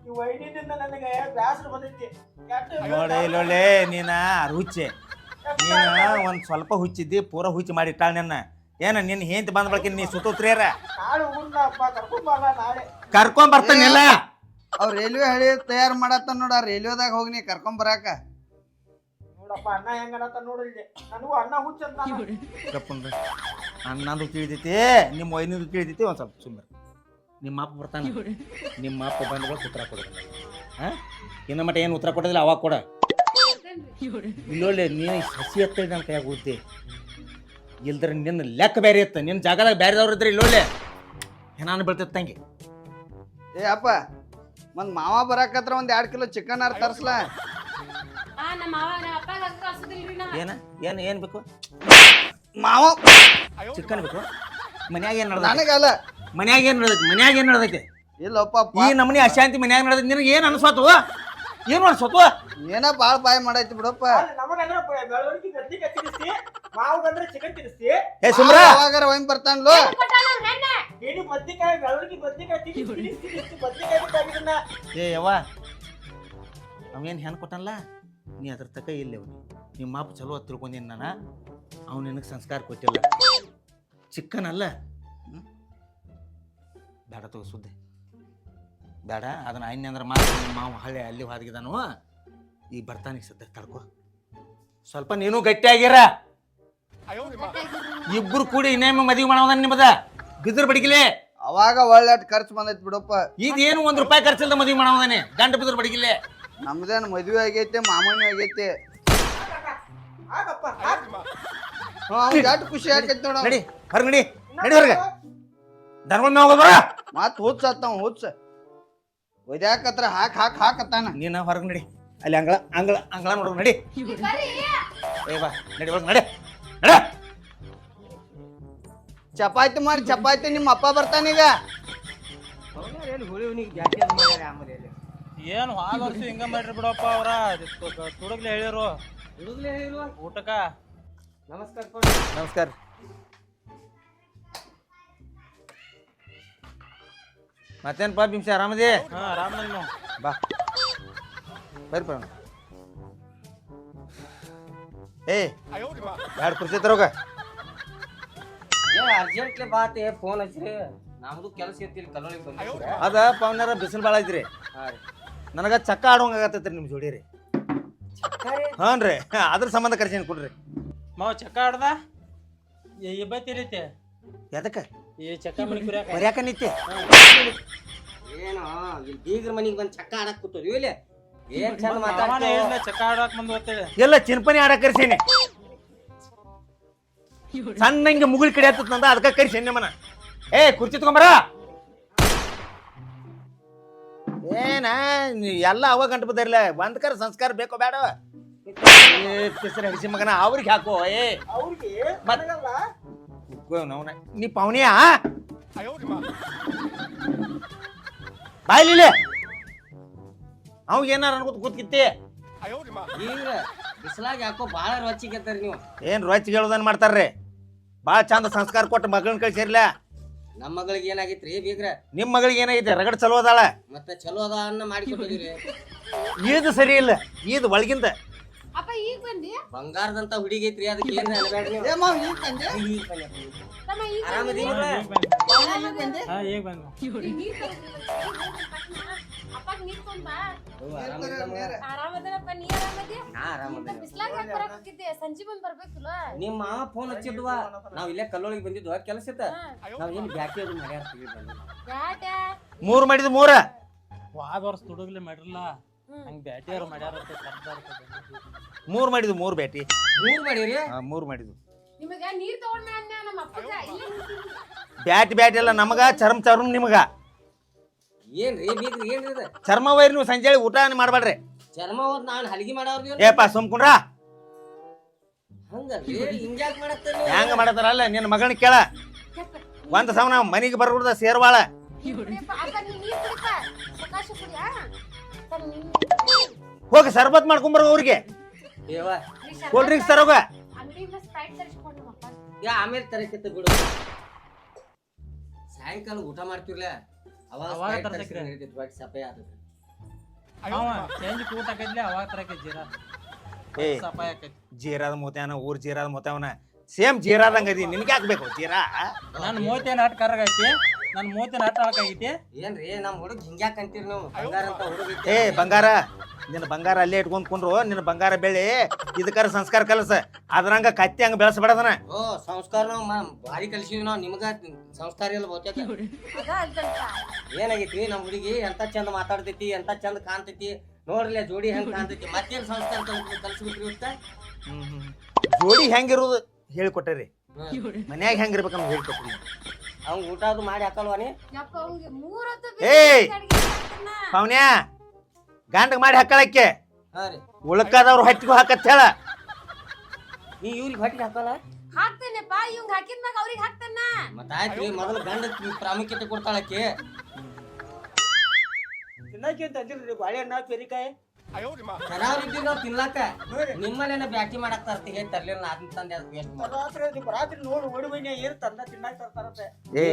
S2: ಈ ವೈನಿಂದ ನನಗೆ ಬ್ಯಾಸರ ಬಂದೈತಿ. ಕೆಟ್ಟ
S1: ನೋಡಿ ಇಲ್ಲೊಳ್ಳೆ ನೀನ ಹುಚ್ಚೆ ನೀನು ಒಂದು ಸ್ವಲ್ಪ ಹುಚ್ಚಿದ್ದಿ ಪೂರ ಹುಚ್ಚಿ ಮಾಡಿಟ್ಟಾಳ ನಿನ್ನ. ಏನ ನಿನ್ನ ಹೆಂತ ಬಂದ ಬಳಕೆ ನೀ ಸುತ್ತೋತ್ರಿಯರ?
S2: ಕರ್ಕೊಂಡ್ ನಾಳೆ.
S1: ಕರ್ಕೊಂಡ್ ಬರ್ತಾನಿಲ್ಲ
S4: ಅವ್ರ ರೈಲ್ವೆ ಹಳಿ ತಯಾರು ಮಾಡತ್ತ ನೋಡ ರೈಲ್ವೆದಾಗ ಹೋಗಿ ನೀ ಕರ್ಕೊಂಡ್ ಬರಾಕ.
S2: ನೋಡಪ್ಪ ಅಣ್ಣ ಹೆಂಗನತ್ತ ನನಗೂ ಅಣ್ಣ ಹುಚ್ಚಂತ
S1: ಕಪ್ಪಂದು ಅನ್ನಂದು ತಿಳಿದೈತಿ ನಿಮ್ಮ ವೈನಿಂದು ತಿಳಿದೈತಿ ಒಂದು ಸ್ವಲ್ಪ ಸುಮ್ಮನೆ ನಿಮ್ಮ ಅಪ್ಪ ಬರ್ತಾನೆ. ನಿಮ್ಮ ಅಪ್ಪ ಬಂದ ಉತ್ತರ ಕೊಡೋದಿಲ್ಲ ಹಾ ಇನ್ನು ಮಟ್ಟ ಏನು ಉತ್ತರ ಕೊಡೋದಿಲ್ಲ ಅವಾಗ ಕೊಡ. ಇಲ್ಲೊಳ್ಳೆ ನೀನು ಹಸಿ ಎತ್ತ ನನ್ನ ಕೈಯಾಗ ಹೋಗ್ತಿ ಇಲ್ದ್ರ ನಿನ್ನ ಲೆಕ್ಕ ಬೇರೆ ಇತ್ತು. ನಿನ್ನ ಜಾಗದಾಗ ಬೇರೆದವ್ರು ಇದ್ರೆ ಇಲ್ಲೋಲೆ. ಏನಾನು ಬೀಳ್ತೈತೆ ತಂಗಿ?
S4: ಏ ಅಪ್ಪ ಒಂದ್ ಮಾವ ಬರಾಕತ್ರ ಒಂದ್ ಎರಡ್ ಕಿಲೋ ಚಿಕನ್ ಆರ್ ತರ್ಸ್ಲ.
S3: ಆ ನಮ್ಮ ಮಾವ ನಾ
S1: ಏನ? ಏನು ಏನು ಬೇಕು?
S4: ಮಾವ.
S1: ಚಿಕನ್ ಬೇಕು? ಮನ್ಯಾಗ ಏನು ನಡೆದ
S4: ನನಗಲ್ಲ.
S1: ಮನ್ಯಾಗ ಏನ್ ನಡೆದೈತಿ? ಮನ್ಯಾಗ ಏನ್ ನಡೆದೈತಿ?
S4: ಇಲ್ಲಪ್ಪ
S1: ಈ ನಮನಿ ಅಶಾಂತಿ ಮನ್ಯಾಗ ನಡೆದೈತಿ. ನಿನಗೆ ಏನ್ ಅನ್ಸೋತು ಏನ್ ಅನ್ಸೋತು
S4: ಏನ ಬಾಳ್ ಬಾಯ್ ಮಾಡೈತಿ ಬಿಡಪ್ಪ.
S2: ನಮಗಂದ್ರ ಬೆಳವಣಿಗೆ ಗದ್ದಿಗೆ ತಿನ್ನಿಸ್ತಿ ಮಾವುಗಂದ್ರೆ ಚಿಕನ್ ತಿನ್ನಿಸ್ತಿ
S1: ಏ ಸುಮ್ರ.
S4: ಯಾವಾಗಾರ ಒಯ್ನ್ ಬರ್ತಾನ್ಲೋ.
S2: ಏನಿ ಬದ್ನಿಕಾಯಿ ಬೆಳವಣಿಗೆ ಬದ್ನಿಕಾಯಿ ತಿನ್ನಿಸಿ ಬದ್ನಿಕಾಯಿ ಬೇಕಾಗಿದ್ದನ್ನ
S1: ಏ ಯವ್ವ. ಅವೇನು ಹೆಣ್ ಕೊಟ್ಟಲ್ಲ ನೀ ಅದ್ರ ತಕ ಇಲ್ಲ ಅವ್ನು ನಿಮ್ಮ ಅಪ್ಪ ಚಲೋ ಅಂತ ತಿಳ್ಕೊಂಡೀನಿ ನಾನು. ಅವ್ನು ನಿನಗೆ ಸಂಸ್ಕಾರ ಕೊಟ್ಟಿಲ್ಲ. ಚಿಕ್ಕನಲ್ಲ. ಹ್ಮ್? ಬೇಡ ತಗೋ ಸುದ್ದಿ. ಬೇಡ ಅದನ್ನ ಐನ್ಯ ಅಂದ್ರೆ ಮಾತ್ರ ನಿಮ್ಮ ಮಾವ ಹಳ್ಳಿ ಅಲ್ಲಿ ಹಾದಗಿದಾನು. ಈ ಬರ್ತಾನೆ ಸದ್ಯ ತಡ್ಕೊ ಸ್ವಲ್ಪ ನೀನು ಗಟ್ಟಿಯಾಗಿರ. ಇಬ್ರು ಕೂಡಿ ಇನ್ನೇಮ ಮದುವೆ ಮಾಡೋದ ನಿಮ್ಮದ? ಬಿದ್ರ ಬಡಿಗಿಲೆ.
S4: ಅವಾಗ ಒಳ್ಳೆ ಖರ್ಚು ಬಂದೈತಿ ಬಿಡಪ್ಪ.
S1: ಇದೇನು ಒಂದ್ ರೂಪಾಯಿ ಖರ್ಚಿಲ್ದ ಮದುವೆ ಮಾಡೋದಾನೆ ಗಂಡ ಬಿದ್ರ ಬಡಿಗಿಲೆ.
S4: ನಮ್ದೇನು ಮದ್ವೆ ಆಗೈತೆ ಮಾಮನಿ ಆಗೈತೆ. ಖುಷಿ ಆಗೈತೆ ನೋಡ
S1: ನಡಿ ಹೊರಗೆ ನಡಿ. ನಡಿ ಹೊರಗೆ. ದನಗಳ ಮ್ಯಾಗ ಹೋಗೋದ್ರ
S4: ಮತ್ ಹುಚ್ಚ ಆತಾವ ಹುಚ್ಚ ಒದ್ಯಾಕತ್ರ ಹಾಕ್ ಹಾಕ್ ಹಾಕತ್ತಾನ
S1: ನೀನ ಹೊರಗೆ ನಡಿ. ಅಲ್ಲಿ ಅಂಗಳ ಅಂಗಳ ಅಂಗಳ ನೋಡು ನಡಿ. ಏ ಬಾ ನಡಿ ಒಳಗೆ ನಡಿ. ನಡ.
S4: ಚಪಾತಿ ಮಾಡಿ ಚಪಾತಿ ನಿಮ್ಮ ಅಪ್ಪ ಬರ್ತಾನೀಗ
S5: ಏನು ಹಾಲ್ ವರ್ಷ ಹಿಂಗ ಮಾಡ್ರಿ ಬಿಡಪ್ಪ ಅವ್ರ? ತುಡುಗ್ಲೆ ಹೇಳಿರು. ಊಟಕ್ಕ?
S1: ನಮಸ್ಕಾರ. ಮತ್ತೇನಪ್ಪ ಬಿಂಸ ಪಾಪ
S5: ಹಾ ಆರಾಮ ನೀವು
S1: ಬಾ. ಬರ್ರಿ ಬರೋಣ ಏ ಎರಡು ಕುರ್ಚಿ ತರೋಗ
S6: ಅರ್ಜೆಂಟ್ಲಿ ಬಾತೆ ಫೋನ್ ಹಚ್ಚ್ರಿ. ನಮ್ದು ಕೆಲಸ ಇರ್ತಿಲ್ಲ ಕಲ್ಲೊಳಗೆ ಬಂದ
S1: ಅದ ಪವನ್ಯಾರ ಬಿಸಿಲು ಭಾಳ ಐತ್ರಿ. ನನಗ ಚಕ್ಕ ಆಡೋಂಗ ಆಗತ್ತೈತ್ರಿ ನಿಮ್ ಜೋಡಿ ರೀ. ಹಾನ್ ರೀ? ಅದ್ರ ಸಂಬಂಧ ಕರ್ಸೇನಿ ಕೊಡ್ರಿ.
S5: ಮಾವ ಚಕ್ಕ ಆಡ್ದ? ಇಬ್ಬತ್ತಿರೈತೆ
S1: ಎದಕ್ಕೆ?
S5: ಈ ಚಕ್ಕ ಮನಿ ಕುರಿಯಾಕ?
S1: ಬರ್ಯಾಕ ನಿತ್ಯ
S6: ಏನು ಇಲ್ಲಿ ಬೀಗ್ರ ಮನಿಗೆ ಬಂದು ಚಕ್ಕ ಆಡಕ್ ಕೂತದ್ವಿ ಇಲ್ಲಿ ಏನ್ ಚಂದ
S5: ಮಾತಾಡ ಚಕ್ಕ ಆಡಕ್ ಬಂದು ಅಂತೇಳಿ
S1: ಎಲ್ಲ ಚಿನ್ಪನಿ ಆಡಕ್ ಕರ್ಸೇನಿ. ಹಿಂಗ ಮುಗುಳಿ ಕಡೆ ಹತ್ತಂದ ಅದಕ್ಕೆ ಕರ್ಸೇನಿ ನಿಮ್ಮನ ಏ ಕುರ್ಚಿ ತಗೊಂಬರ. ಏನ ನೀ ಎಲ್ಲ ಅವಾಗ ಗಂಟು ಬದಿರ್ಲ ಒಂದ್ಕರ ಸಂಸ್ಕಾರ ಬೇಕೋ ಬೇಡ ಏ ಪಿಸರ ಹಡಿಸಿ ಮಗನ ಅವ್ರಿಗೆ ಹಾಕೋ ಏ.
S2: ಅವ್ರಿಗೆ? ನನಗಲ್ಲ
S1: ನವನ ನೀ ಪವನಿಯಾ ಬಾಯ್ಲಿಲೆ ಅವ್ ಏನಾರ ಅನ್ಕೋತ ಕೂತ್ಕಿತ್ತಿ
S6: ಬೀಗ್ರ ಬಿಸಿಲಾಗ ಯಾಕೋ ಭಾಳ ರೊಚ್ಚಿಗೆತ್ತಾರ ನೀವು.
S1: ಏನ್ ರೊಚ್ಚ ಹೇಳೋದನ್ ಮಾಡ್ತಾರ್ರಿ? ಭಾಳ ಚಂದ ಸಂಸ್ಕಾರ ಕೊಟ್ಟು ಮಗಳನ್ನ ಕಳ್ಸಿರ್ಲ.
S6: ನಮ್ಮ ಮಗಳಿಗೆ ಏನಾಗಿತ್ರಿ ಬೀಗ್ರ?
S1: ನಿಮ್ ಮಗಳಿಗೆ ಏನೈತೆ ರಗಡ್ ಚಲೋ ಅದಾಳ?
S6: ಮತ್ತೆ ಚಲೋ ಅದ ಅನ್ನ ಮಾಡಿ ಕೊಟ್ಟಿದ್ರಿ
S1: ಈದ್ ಸರಿ ಇಲ್ಲ. ಈದ್ ಒಳಗಿಂದ.
S3: ಅಪ್ಪ ಈಗ ಬಂದಿ?
S6: ಬಂಗಾರದಂತ ಹುಡುಗಿ ಐತ್ರಿ ಅದಕ್ಕೆ ಏನ್ ಅನ್ಬೇಡ್ರಿ ನೀವು?
S4: ಏ ಮಾವ್ ಈಗ ತಂದೆ
S6: ಈಗ ಬಂದೆ.
S3: ತಮ್ಮ ಈಗ
S6: ಆರಾಮದೀನಿ
S5: ಹಾ ಈಗ ಬಂದು?
S3: ಅಪ್ಪ ನೀರ್ ತೊಗೊಂಡ್ ಬಾ.
S6: ಓ,
S3: ಆರಾಮದನಪ್ಪ ನೀ ಆರಾಮದಿ?
S6: ನಾ ಆರಾಮದೇನಿ
S3: ಬಿಸ್ಲಾಗ ಯಾಕೆ ಬರಾಕಿದ್ದೆ ಸಂಜೆ ಬಂದ್ ಬರ್ಬೇಕಿಲ್ಲ?
S6: ನಿಮ್ಮ ಮಾವ ಫೋನ್ ಹಚ್ಚಿದ್ವ? ನಾವ್ ಇಲ್ಲೇ ಕಲ್ಲೊಳಗೆ ಬಂದಿದ್ವ? ಕೆಲಸ ಇತ್ತ? ನಾವ್ ಏನ್ ಬ್ಯಾಟಿ ಅದು ಮಾಡ್ಯಾರ್ತೀವಿ
S3: ಯಾಟ
S1: ಮೂರ್ ಮಾಡಿದ್ ಮೂರ.
S5: ವಾದ ವರ್ಷ ತುಡುಗ್ಲಿ ಮಾಡಿರಲ್ಲ.
S1: ಮೂರ್ ಮಾಡಿದ್ವು ಮೂರ್ ಬೇಟಿ
S6: ಮೂರ್ ಮಾಡಿರಿ?
S1: ಆ, ಮೂರ್ ಮಾಡಿದ್ವು
S3: ನಿಮಗ ನೀರ್ ತಗೊಂಡ್ ಅನ್ನ ನಮ್ಮ ಅಪ್ಪಗ ಇಲ್ಲೇ ನಿಂತಿದ್ವಿ.
S1: ಬ್ಯಾಟಿ ಬ್ಯಾಟಿ ಎಲ್ಲ ನಮಗ ಚರ್ಮ ಚರ್ಮ ನಿಮಗ.
S6: ಏನ್ರಿ ಬೀಗ್ರಿ ಏನ್ರಿ ಇದು?
S1: ಚರ್ಮ ವೈರ್ ನೀವು ಸಂಜೆ ಊಟ ಮಾಡ್ಬೇಡ್ರಿ?
S6: ಚರ್ಮ ಹೋದ್ ನಾನ್ ಹಲಗಿ ಮಾಡವ್ರಿ
S1: ಏಪ ಸುಮ್ಕುಂಡ್ರ
S6: ಹಂಗಲ್ರಿ ಹಿಂಗ್ಯಾಕ್ ಮಾಡತ್ತೀರಿ
S1: ಹೆಂಗ ಮಾಡತಾರಲ್ಲ ನಿನ್ನ ಮಗನ ಕೇಳ. ಒಂದ್ ಸಮನ ಮನಿಗೆ ಬರ್ಬಿಡ್ದ ಸೇರ್ವಾಳ.
S3: ಕುಡಿಯಪ್ಪ, ಅಪ್ಪ ನೀ ನೀರ್
S1: ಹೋಗಿ ಸರ್ಬತ್ ಮಾಡ್ಕೊಂಬರ ಅವ್ರಿಗೆ.
S6: ಏವ?
S3: ನೀ ಶರ್ಬತ್
S1: ಕೂಲ್ ಡ್ರಿಂಕ್ಸ್ ತರೋಗ.
S6: ಯಾ ಆಮೇಲೆ ತರಕತ್ತ ಬಿಡು. ಸಾಯಂಕಾಲ ಊಟ ಮಾಡ್ತಿರ್ಲ? ಅವಾಗ ಬಾಕಿ
S5: ಅವ ಚೇಂಜ್ ಹಾಕಿದ್ಲೆ ಅವಾಗ ತರಕ್ಕೆ ಜೀರಾ
S1: ಏ ಜೀರಾದ ಮೋತ್ಯಾನ ಊರ್ ಜೀರಾದ ಮೋತ್ಯಾವನ ಸೇಮ್ ಜೀರಾದಂಗ ಅದಿ ನಿನ್ಗೆ ಹಾಕ್ಬೇಕು ಜೀರಾ?
S5: ನನ್ನ ಮೂವತ್ತೇನು ಹಟ್ ಕರಗೈತಿ. ನನ್ನ ಮೂವತ್ತೇನು ನಾಟ ಆಗೈತಿ
S6: ಏನ್ರಿ ನಮ್ ಹುಡುಗ ಹಿಂಗ್ಯಾಕ್ ಅಂತೀರಿ ನಾವು? ಬಂಗಾರ ಅಂತ ಹುಡುಗ
S1: ಏ ಬಂಗಾರ ನಿನ್ನ ಬಂಗಾರ ಅಲ್ಲೇ ಇಟ್ಕೊಂಡ್ ಕುಂಡ್ರು ನಿನ್ನ ಬಂಗಾರ ಬೆಳಿ ಇದಕ್ಕಾರ ಸಂಸ್ಕಾರ ಕಲಸ. ಅದ್ರಂಗ ಕತ್ತಿ ಹಂಗ ಬೆಳೆಸಬೇಡದನ.
S6: ಓ ಸಂಸ್ಕಾರ ನಾವು ಮ- ಭಾರಿ ಕಲಿಸಿದ್ವಿ ನಾವು ನಿಮ್ಗ ಸಂಸ್ಕಾರ ಇಲ್ಲ ಬಹುತೇಕ. ಏನಾಗೈತಿ ನಮ್ ಹುಡುಗಿ ಎಂತ ಚಂದ ಮಾತಾಡ್ತೈತಿ ಎಂತ ಚಂದ ಕಾಣ್ತೈತಿ ನೋಡ್ರಿ ಜೋಡಿ ಹೆಂಗ್ ಕಾಣ್ತೈತಿ ಮತ್ತೇನ್ ಸಂಸ್ಕಾರ ಕಲ್ಸ್ಬಿಟ್ರಿ ಇವತ್ತ?
S1: ಜೋಡಿ ಹೆಂಗಿರೋದು ಹೇಳಿಕೊಟ್ಟರಿ ಮನ್ಯಾಗ ಹೆಂಗಿರ್ಬೇಕಂತ ಹೇಳ್ಕೊಟ್ರಿ
S6: ಅವ್ನ್ ಊಟ ಅದು ಮಾಡಿ ಹಾಕಲ್ವಾನಿ
S3: ಯಪ್ಪ ಅವ್ನಿಗೆ ಮೂರೊತ್ತು
S1: ಏಯ್! ಪವನ್ಯಾ ಗಂಡಗ್ ಮಾಡಿ ಹಾಕಳಕ್ಕೆ.
S6: ಹಾ ರೀ.
S1: ಉಳ್ಕಾದವ್ರು ಹಟ್ಟಿಗೂ ಹಾಕತ್ ಹೇಳ.
S6: ನೀ ಇವ್ರಿಗೆ ಹೊಟ್ಟಿಗೆ ಹಾಕಲ್ಲ?
S3: ಹಾಕ್ತೇನೆಪ್ಪ ಇವಂಗ್ ಹಾಕಿದ್ಮ್ಯಾಗ ಅವ್ರಿಗೆ ಹಾಕ್ತಾನ
S6: ಮತ್ತ ಮೊದಲು ಗಂಡ ಪ್ರಾಮುಖ್ಯತೆ ಕೊಡ್ತಾಳಕ್ಕೆ.
S2: ತಿನ್ನಕ್ಕೆ ತಂದಿಲ್ರಿ ಬಾಳೆಹಣ್ಣ ಪೆರಿಕಾಯಿ.
S6: ಚೆನ್ನಾಗಿದ್ದೀವಿ ನಾವು ತಿನ್ಲಾಕ ನಿಮ್ಮಲ್ಲೇನ ಬ್ಯಾಟಿ ಮಾಡಕ್ ತರ್ತೀವಿ ತರ್ಲಿಲ್ಲ ಅದನ್ನ ತಂದೆ ಅದು ವೇಸ್ಟ್ ಮಾಡ
S2: ರಾತ್ರಿ ರಾತ್ರಿ ನೋಡಿ ಓಡಿ ಬನ್ನಿ ಏನ್ ತಂದ ತಿನ್ನಾಕ ತರ್ತಾರಂತೆ.
S1: ಏ.